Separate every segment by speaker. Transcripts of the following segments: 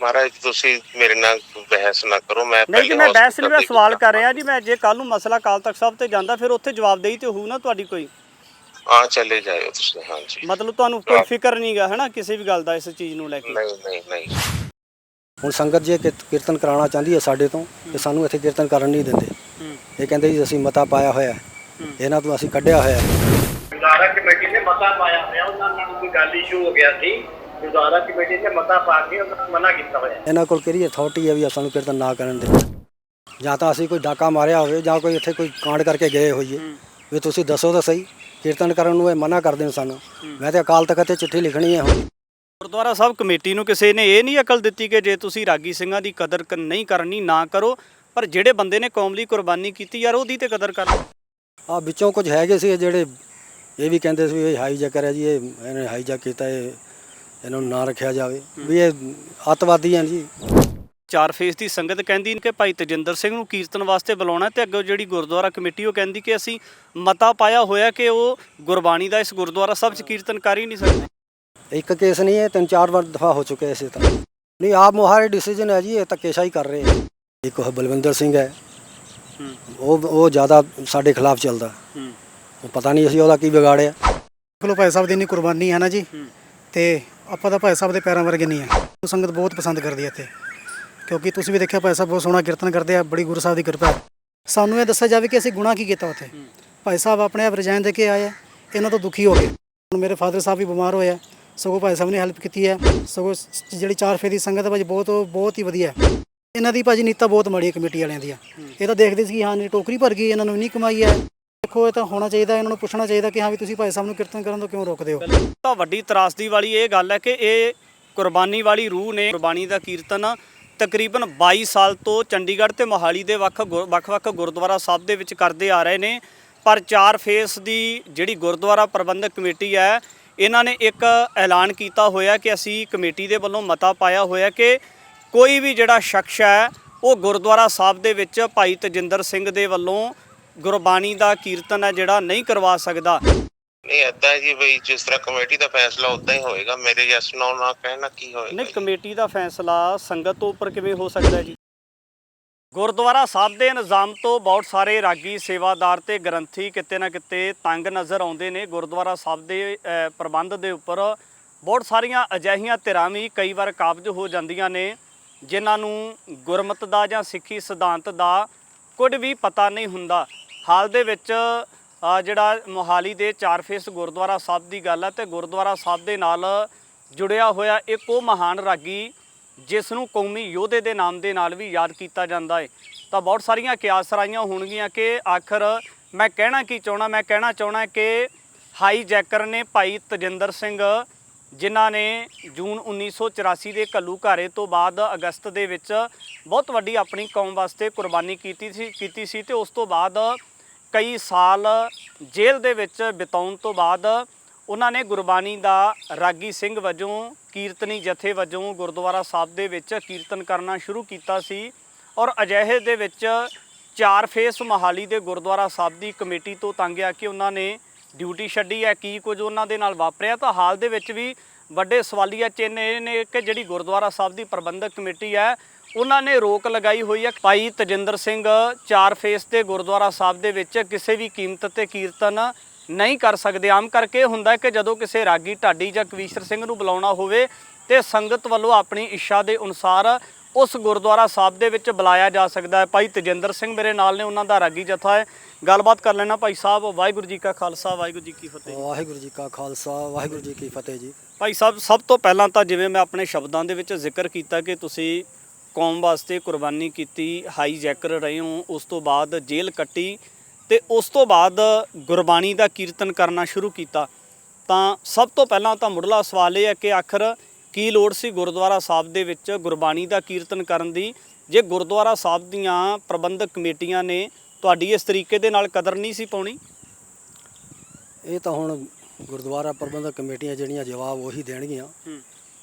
Speaker 1: ਮਹਾਰਾਜ ਤੁਸੀਂ ਮੇਰੇ ਨਾਲ ਬਹਿਸ ਨਾ ਕਰੋ ਮੈਂ
Speaker 2: ਨਹੀਂ ਜੀ
Speaker 1: ਪਹਿਲੇ
Speaker 2: ਮੈਂ ਬਹਿਸ ਨਹੀਂ
Speaker 1: hospital
Speaker 2: ਮੈਂ
Speaker 1: ਦੇ
Speaker 2: ਸਵਾਲ ਕਰ ਰਿਹਾ ਜੀ ਮੈਂ ਜੇ ਕੱਲ ਨੂੰ ਮਸਲਾ ਕਾਲ ਤਖਤ ਸਾਹਿਬ ਤੇ ਜਾਂਦਾ ਫਿਰ ਉੱਥੇ ਜਵਾਬਦੇਹੀ ਤੇ ਹੋਊ ਨਾ ਤੁਹਾਡੀ ਕੋਈ?
Speaker 1: ਹਾਂ ਚਲੇ ਜਾਇਓ ਤੁਸੀਂ ਹਾਂਜੀ
Speaker 2: ਮਤਲਬ ਤੁਹਾਨੂੰ ਕੋਈ ਫਿਕਰ ਨਹੀਂਗਾ ਹੈਨਾ ਕਿਸੇ ਵੀ ਗੱਲ ਦਾ ਇਸ ਚੀਜ਼ ਨੂੰ ਲੈ ਕੇ?
Speaker 1: ਨਹੀਂ ਨਹੀਂ ਨਹੀਂ।
Speaker 3: ਹੁਣ ਸੰਗਤ ਜੇ ਕੀਰ- ਕੀਰਤਨ ਕਰਾਉਣਾ ਚਾਹੁੰਦੀ ਹੈ ਸਾਡੇ ਤੋਂ ਤੇ ਸਾਨੂੰ ਇੱਥੇ ਕੀਰਤਨ ਕਰਨ ਨਹੀਂ ਦਿੰਦੇ।
Speaker 2: ਹੂੰ।
Speaker 3: ਇਹ ਕਹਿੰਦੇ ਜੀ ਅਸੀਂ ਮਤਾ ਪਾਇਆ ਹੋਇਆ ਹੈ। ਇਹਨਾਂ ਤੋਂ ਅਸੀਂ ਕੱਢਿਆ ਹੋਇਆ ਹੈ।
Speaker 4: ਗੁਰਦੁਆਰਾ ਕਮੇਟੀ ਨੇ ਮਤਾ ਪਾਇਆ ਹੋਇਆ ਉਹਨਾਂ ਨਾਲ ਕੋਈ ਗੱਲ ਇਸ਼ੂ ਹੋ ਗਿਆ ਸੀ ਗੁਰਦੁਆਰਾ ਕਮੇਟੀ ਨੇ ਮਤਾ ਪਾ ਕੇ ਉਹਨਾਂ ਨੂੰ ਮਨਾ ਕੀਤਾ ਹੋਇਆ
Speaker 3: ਇਹਨਾਂ ਕੋਲ ਕਿਹੜੀ ਅਥਾਰਟੀ ਹੈ ਵੀ ਸਾਨੂੰ ਕੀਰਤਨ ਨਾ ਕਰਨ ਦੇ? ਜਾਂ ਤਾਂ ਅਸੀਂ ਕੋਈ ਡਾਕਾ ਮਾਰਿਆ ਹੋਵੇ ਜਾਂ ਕੋਈ ਇੱਥੇ ਕੋਈ ਕਾਂਡ ਕਰਕੇ ਗਏ ਹੋਈਏ। ਵੀ ਤੁਸੀਂ ਦੱਸੋ ਤਾਂ ਸਹੀ ਕੀਰਤਨ ਕਰਨ ਨੂੰ ਇਹ ਮਨਾ ਕਰਦੇ ਨੇ ਸਾਨੂੰ। ਮੈਂ ਤੇ ਅਕਾਲ ਤਖਤ ਤੇ ਚਿੱਠੀ ਲਿਖਣੀ ਹੈ ਹੁਣ।
Speaker 2: ਗੁਰਦੁਆਰਾ ਸਾਹਿਬ ਕਮੇਟੀ ਨੂੰ ਕਿਸੇ ਨੇ ਇਹ ਨਹੀਂ ਅਕਲ ਦਿੱਤੀ ਕਿ ਜੇ ਤੁਸੀਂ ਰਾਗੀ ਸਿੰਘਾਂ ਦੀ ਕਦਰ ਨਹੀਂ ਕਰਨੀ ਨਾ ਕਰੋ ਪਰ ਜਿਹੜੇ ਬੰਦੇ ਨੇ ਕੌਮ ਲਈ ਕੁਰਬਾਨੀ ਕੀਤੀ ਯਾਰ ਉਹਦੀ ਤੇ ਕਦਰ ਕਰੋ
Speaker 3: ਆ ਵਿੱਚੋਂ ਕੁਝ ਹੈਗੇ ਸੀ ਜਿਹੜੇ ਇਹ ਵੀ ਕਹਿੰਦੇ ਸੀ ਵੀ ਇਹ ਹਾਈਜੈਕਰ ਹੈ ਜੀ ਇਹ ਇਹਨੇ ਹਾਈਜੈਕ ਕੀਤਾ ਇਹ ਇਹਨਾਂ ਨੂੰ ਨਾ ਰੱਖਿਆ ਜਾਵੇ। ਵੀ ਇਹ ਅੱਤਵਾਦੀ ਹਨ ਜੀ।
Speaker 2: ਚਾਰ ਫੇਸ ਦੀ ਸੰਗਤ ਕਹਿੰਦੀ ਕਿ ਭਾਈ ਤਜਿੰਦਰ ਸਿੰਘ ਨੂੰ ਕੀਰਤਨ ਵਾਸਤੇ ਬੁਲਾਉਣਾ ਤੇ ਅੱਗੇ ਜਿਹੜੀ ਗੁਰਦੁਆਰਾ ਕਮੇਟੀ ਉਹ ਕਹਿੰਦੀ ਕਿ ਅਸੀਂ ਮਤਾ ਪਾਇਆ ਹੋਇਆ ਕਿ ਉਹ ਗੁਰਬਾਣੀ ਦਾ ਇਸ ਗੁਰਦੁਆਰਾ ਸਾਹਿਬ 'ਚ ਕੀਰਤਨ ਕਰ ਹੀ ਨਹੀਂ ਸਕਦੇ।
Speaker 3: ਇੱਕ ਕੇਸ ਨਹੀਂ ਹੈ ਤਿੰਨ ਚਾਰ ਵਾਰ ਦਫਾ ਹੋ ਚੁੱਕੇ ਇਸੇ ਤਰ੍ਹਾਂ। ਨਹੀਂ ਆਪ ਮੁਹਾਰੇ ਡਿਸੀਜਨ ਹੈ ਜੀ ਇਹ ਧੱਕੇਸ਼ਾਹੀ ਕਰ ਰਹੇ ਹੈ ਇੱਕ ਉਹ ਬਲਵਿੰਦਰ ਸਿੰਘ ਹੈ।
Speaker 2: ਹੂੰ।
Speaker 3: ਉਹ ਉਹ ਜ਼ਿਆਦਾ ਸਾਡੇ ਖਿਲਾਫ ਚੱਲਦਾ।
Speaker 2: ਹੂੰ।
Speaker 3: ਉਹ ਪਤਾ ਨਹੀਂ ਅਸੀਂ ਉਹਦਾ ਕੀ ਵਿਗਾੜਿਆ।
Speaker 5: ਚਲੋ ਭਾਈ ਸਾਹਿਬ ਦੀ ਇੰਨੀ ਕੁਰਬਾਨੀ ਹੈ ਨਾ ਜੀ।
Speaker 2: ਹੂੰ।
Speaker 5: ਤੇ ਆਪਾਂ ਤਾਂ ਭਾਈ ਸਾਹਿਬ ਦੇ ਪੈਰਾਂ ਵਰਗੇ ਨਹੀਂ ਆ। ਸੰਗਤ ਬਹੁਤ ਪਸੰਦ ਕਰਦੀ ਹੈ ਇੱਥੇ। ਕਿਉਂਕਿ ਤੁਸੀਂ ਵੀ ਦੇਖਿਆ ਭਾਈ ਸਾਹਿਬ ਬਹੁਤ ਸੋਹਣਾ ਕੀਰਤਨ ਕਰਦੇ ਆ, ਬੜੀ ਗੁਰੂ ਸਾਹਿਬ ਦੀ ਕਿਰਪਾ ਸਾਨੂੰ ਇਹ ਦੱਸਿਆ ਜਾਵੇ ਕਿ ਅਸੀਂ ਗੁਨਾਹ ਕੀ ਕੀਤਾ ਉੱਥੇ। ਭਾਈ ਸਾਹਿਬ ਆਪਣੇ ਆਪ ਰਜਾਇਨ ਦੇ ਕੇ ਆਏ ਆ, ਇਹਨਾਂ ਤੋਂ ਦੁਖੀ ਹੋ ਗਏ। ਹੁਣ ਮੇਰੇ ਫਾਦਰ ਸਾਹਿਬ ਵੀ ਬਿਮਾਰ ਹੋਏ ਆ, ਸਗੋਂ ਭਾਈ ਸਾਹਿਬ ਨੇ ਹੈਲਪ ਕੀਤੀ ਹੈ ਸਗੋਂ ਜਿਹੜੀ ਚਾਰ ਫੇਰੀ ਸੰਗਤ ਹੈ ਭਾਜੀ ਬਹੁਤ ਬਹੁਤ ਹੀ ਵਧੀਆ। ਇਹਨਾਂ ਦੀ ਭਾਜੀ ਨੀਤਾ ਬਹੁਤ ਮਾੜੀ ਹੈ ਕਮੇਟੀ ਵਾਲਿਆਂ ਦੀਆਂ। ਇਹ ਤਾਂ ਦੇਖਦੇ ਸੀ ਕਿ ਹਾਂ ਨਹੀਂ ਟੋਕਰੀ ਭਰ ਗਈ, ਇਹਨਾਂ ਨੂੰ ਨਹੀਂ ਕਮਾਈ ਹੈ। ਦੇਖੋ, ਇਹ ਤਾਂ ਹੋਣਾ ਚਾਹੀਦਾ, ਇਹਨਾਂ ਨੂੰ ਪੁੱਛਣਾ ਚਾਹੀਦਾ ਕਿ ਹਾਂ ਵੀ ਤੁਸੀਂ ਭਾਈ ਸਾਹਿਬ ਨੂੰ ਕੀਰਤਨ ਕਰਨ ਤੋਂ ਕਿਉਂ ਰੋਕਦੇ ਹੋ?
Speaker 2: ਤਾਂ ਵੱਡੀ ਤਰਾਸਦੀ ਵਾਲੀ ਇਹ ਗੱਲ ਹੈ ਕਿ ਇਹ ਕੁਰਬਾਨੀ ਵਾਲੀ ਰੂਹ ਨੇ ਗੁਰਬਾਣੀ ਦਾ ਕੀਰਤਨ ਤਕਰੀਬਨ 22 ਸਾਲ ਤੋਂ ਚੰਡੀਗੜ੍ਹ ਤੇ ਮੋਹਾਲੀ ਦੇ ਵੱਖ ਗੁਰ- ਵੱਖ-ਵੱਖ ਗੁਰਦੁਆਰਾ ਸਾਹਿਬ ਦੇ ਵਿੱਚ ਕਰਦੇ ਆ ਰਹੇ ਨੇ। ਪਰ ਚਾਰ ਫੇਸ ਦੀ ਜਿਹੜੀ ਗੁਰਦੁਆਰਾ ਪ੍ਰਬੰਧਕ ਕਮੇਟੀ ਹੈ, ਇਹਨਾਂ ਨੇ ਇੱਕ ਐਲਾਨ ਕੀਤਾ ਹੋਇਆ ਕਿ ਅਸੀਂ ਕਮੇਟੀ ਦੇ ਵੱਲੋਂ ਮਤਾ ਪਾਇਆ ਹੋਇਆ ਕਿ ਕੋਈ ਵੀ ਜਿਹੜਾ ਸ਼ਖਸ ਹੈ, ਉਹ ਗੁਰਦੁਆਰਾ ਸਾਹਿਬ ਦੇ ਵਿੱਚ ਭਾਈ ਤਜਿੰਦਰ ਸਿੰਘ ਦੇ ਵੱਲੋਂ ਗੁਰਬਾਣੀ ਦਾ ਕੀਰਤਨ ਹੈ ਜਿਹੜਾ ਨਹੀਂ ਕਰਵਾ ਸਕਦਾ।
Speaker 1: ਨਹੀਂ ਏਦਾਂ ਜੀ ਬਈ ਜਿਸ ਤਰ੍ਹਾਂ ਕਮੇਟੀ ਦਾ ਫੈਸਲਾ ਉਦਾਂ ਹੀ ਹੋਏਗਾ। ਮੇਰੇ ਯੈਸ ਨੋ ਨਾ ਕਹਿਣਾ ਕੀ ਹੋਏਗਾ
Speaker 2: ਨਹੀਂ
Speaker 1: ਜੀ?
Speaker 2: ਕਮੇਟੀ ਦਾ ਫੈਸਲਾ ਸੰਗਤ ਤੋਂ ਉੱਪਰ ਕਿਵੇਂ ਹੋ ਸਕਦਾ ਹੈ ਜੀ? ਗੁਰਦੁਆਰਾ ਸਾਹਿਬ ਦੇ ਨਿਜ਼ਾਮ ਤੋਂ ਬਹੁਤ ਸਾਰੇ ਰਾਗੀ ਸੇਵਾਦਾਰ ਤੇ ਗ੍ਰੰਥੀ ਕਿਤੇ ਨਾ ਕਿਤੇ ਤੰਗ ਨਜ਼ਰ ਆਉਂਦੇ ਨੇ। ਗੁਰਦੁਆਰਾ ਸਾਹਿਬ ਦੇ ਅ, ਪ੍ਰਬੰਧ ਦੇ ਉੱਪਰ ਬਹੁਤ ਸਾਰੀਆਂ ਅਜਿਹੀਆਂ ਧਿਰਾਂ ਵੀ ਕਈ ਵਾਰ ਕਾਬਜ ਹੋ ਜਾਂਦੀਆਂ ਨੇ ਜਿਨ੍ਹਾਂ ਨੂੰ ਗੁਰਮਤ ਦਾ ਜਾਂ ਸਿੱਖੀ ਸਿਧਾਂਤ ਦਾ ਕੁਝ ਵੀ ਪਤਾ ਨਹੀਂ ਹੁੰਦਾ। ਹਾਲ ਦੇ ਵਿੱਚ ਜਿਹੜਾ ਮੋਹਾਲੀ ਦੇ ਚਾਰ ਫੇਸ ਗੁਰਦੁਆਰਾ ਸਾਹਿਬ ਦੀ ਗੱਲ ਹੈ ਤੇ ਗੁਰਦੁਆਰਾ ਸਾਹਿਬ ਦੇ ਨਾਲ ਜੁੜਿਆ ਹੋਇਆ ਇੱਕ ਉਹ ਮਹਾਨ ਰਾਗੀ ਜਿਸ ਨੂੰ ਕੌਮੀ ਯੋਧੇ ਦੇ ਨਾਮ ਦੇ ਨਾਲ ਵੀ ਯਾਦ ਕੀਤਾ ਜਾਂਦਾ ਹੈ ਤਾਂ ਬਹੁਤ ਸਾਰੀਆਂ ਕਿਆਸਰਾਈਆਂ ਹੋਣਗੀਆਂ ਕਿ ਆਖਰ ਮੈਂ ਕਹਿਣਾ ਕੀ ਚਾਹਣਾ ਮੈਂ ਕਹਿਣਾ ਚਾਹਣਾ ਕਿ ਹਾਈ ਜੈਕਰ ਨੇ ਭਾਈ ਤਜਿੰਦਰ ਸਿੰਘ, ਜਿਨ੍ਹਾਂ ਨੇ ਜੂਨ 1984 ਦੇ ਘੱਲੂ ਘਾਰੇ ਤੋਂ ਬਾਅਦ ਅਗਸਤ ਦੇ ਵਿੱਚ ਬਹੁਤ ਵੱਡੀ ਆਪਣੀ ਕੌਮ ਵਾਸਤੇ ਕੁਰਬਾਨੀ ਕੀਤੀ ਸੀ ਕੀਤੀ ਸੀ ਤੇ ਉਸ ਤੋਂ ਬਾਅਦ ਕਈ ਸਾਲ ਜੇਲ੍ਹ ਦੇ ਵਿੱਚ ਬਿਤਾਉਣ ਤੋਂ ਬਾਅਦ ਉਹਨਾਂ ਨੇ ਗੁਰਬਾਣੀ ਦਾ ਰਾਗੀ ਸਿੰਘ ਵਜੋਂ ਕੀਰਤਨੀ ਜਥੇ ਵਜੋਂ ਗੁਰਦੁਆਰਾ ਸਾਹਿਬ ਦੇ ਵਿੱਚ ਕੀਰਤਨ ਕਰਨਾ ਸ਼ੁਰੂ ਕੀਤਾ ਸੀ ਔਰ ਅਜਿਹੇ ਦੇ ਵਿੱਚ ਚਾਰ ਫੇਸ ਮੋਹਾਲੀ ਦੇ ਗੁਰਦੁਆਰਾ ਸਾਹਿਬ ਦੀ ਕਮੇਟੀ ਤੋਂ ਤੰਗ ਆ ਕਿ ਉਹਨਾਂ ਨੇ ਡਿਊਟੀ ਛੱਡੀ ਹੈ। ਕੀ ਕੁਝ ਉਹਨਾਂ ਦੇ ਨਾਲ ਵਾਪਰਿਆ? ਤਾਂ ਹਾਲ ਦੇ ਵਿੱਚ ਵੀ ਵੱਡੇ ਸਵਾਲੀਆ ਚਿੰਨ੍ਹ ਇਹ ਨੇ ਕਿ ਜਿਹੜੀ ਗੁਰਦੁਆਰਾ ਸਾਹਿਬ ਦੀ ਪ੍ਰਬੰਧਕ ਕਮੇਟੀ ਹੈ ਉਹਨਾਂ ਨੇ ਰੋਕ ਲਗਾਈ ਹੋਈ ਹੈ। ਭਾਈ ਤਜਿੰਦਰ ਸਿੰਘ ਚਾਰ ਫੇਸ ਦੇ ਗੁਰਦੁਆਰਾ ਸਾਹਿਬ ਦੇ ਵਿੱਚ ਕਿਸੇ ਵੀ ਕੀਮਤ ਤੇ ਕੀਰਤਨ ਨਹੀਂ ਕਰ ਸਕਦੇ। ਆਮ ਕਰਕੇ ਹੁੰਦਾ ਕਿ ਜਦੋਂ ਕਿਸੇ ਰਾਗੀ ਢਾਡੀ ਜਾਂ ਕਵੀਸ਼ਰ ਸਿੰਘ ਨੂੰ ਬੁਲਾਉਣਾ ਹੋਵੇ ਤੇ ਸੰਗਤ ਵੱਲੋਂ ਆਪਣੀ ਇੱਛਾ ਦੇ ਅਨੁਸਾਰ ਉਸ ਗੁਰਦੁਆਰਾ ਸਾਹਿਬ ਦੇ ਵਿੱਚ ਬੁਲਾਇਆ ਜਾ ਸਕਦਾ ਹੈ। ਭਾਈ ਤਜਿੰਦਰ ਸਿੰਘ ਮੇਰੇ ਨਾਲ ਨੇ ਉਹਨਾਂ ਦਾ ਰਾਗੀ ਜਥਾ ਹੈ। ਗੱਲਬਾਤ ਕਰ ਲੈਣਾ ਭਾਈ ਸਾਹਿਬ ਵਾਹਿਗੁਰੂ ਜੀ ਕਾ ਖਾਲਸਾ ਵਾਹਿਗੁਰੂ ਜੀ ਕੀ ਫਤਿਹ।
Speaker 3: ਵਾਹਿਗੁਰੂ ਜੀ ਕਾ ਖਾਲਸਾ ਵਾਹਿਗੁਰੂ ਜੀ ਕੀ ਫਤਿਹ ਜੀ।
Speaker 2: ਭਾਈ ਸਾਹਿਬ ਸਭ ਤੋਂ ਪਹਿਲਾਂ ਤਾਂ ਜਿਵੇਂ ਮੈਂ ਆਪਣੇ ਸ਼ਬਦਾਂ ਦੇ ਵਿੱਚ ਜ਼ਿਕਰ ਕੀਤਾ ਕਿ ਤੁਸੀਂ ਕੌਮ ਵਾਸਤੇ ਕੁਰਬਾਨੀ ਕੀਤੀ ਹਾਈ ਜੈਕਰ ਰਹੇ ਹੋ ਉਸ ਤੋਂ ਬਾਅਦ ਜੇਲ੍ਹ ਕੱਟੀ ਤੇ ਉਸ ਤੋਂ ਬਾਅਦ ਗੁਰਬਾਣੀ ਦਾ ਕੀਰਤਨ ਕਰਨਾ ਸ਼ੁਰੂ ਕੀਤਾ। ਤਾਂ ਸਭ ਤੋਂ ਪਹਿਲਾਂ ਤਾਂ ਮੁੱਢਲਾ ਸਵਾਲ ਇਹ ਹੈ ਕਿ ਆਖਰ ਕੀ ਲੋੜ ਸੀ ਗੁਰਦੁਆਰਾ ਸਾਹਿਬ ਦੇ ਵਿੱਚ ਗੁਰਬਾਣੀ ਦਾ ਕੀਰਤਨ ਕਰਨ ਦੀ? ਜੇ ਗੁਰਦੁਆਰਾ ਸਾਹਿਬ ਦੀਆਂ ਪ੍ਰਬੰਧਕ ਕਮੇਟੀਆਂ ਨੇ ਤੁਹਾਡੀ ਇਸ ਤਰੀਕੇ ਦੇ ਨਾਲ ਕਦਰ ਨਹੀਂ ਸੀ ਪਾਉਣੀ?
Speaker 3: ਇਹ ਤਾਂ ਹੁਣ ਗੁਰਦੁਆਰਾ ਪ੍ਰਬੰਧਕ ਕਮੇਟੀਆਂ ਜਿਹੜੀਆਂ ਜਵਾਬ ਉਹੀ ਦੇਣਗੀਆਂ।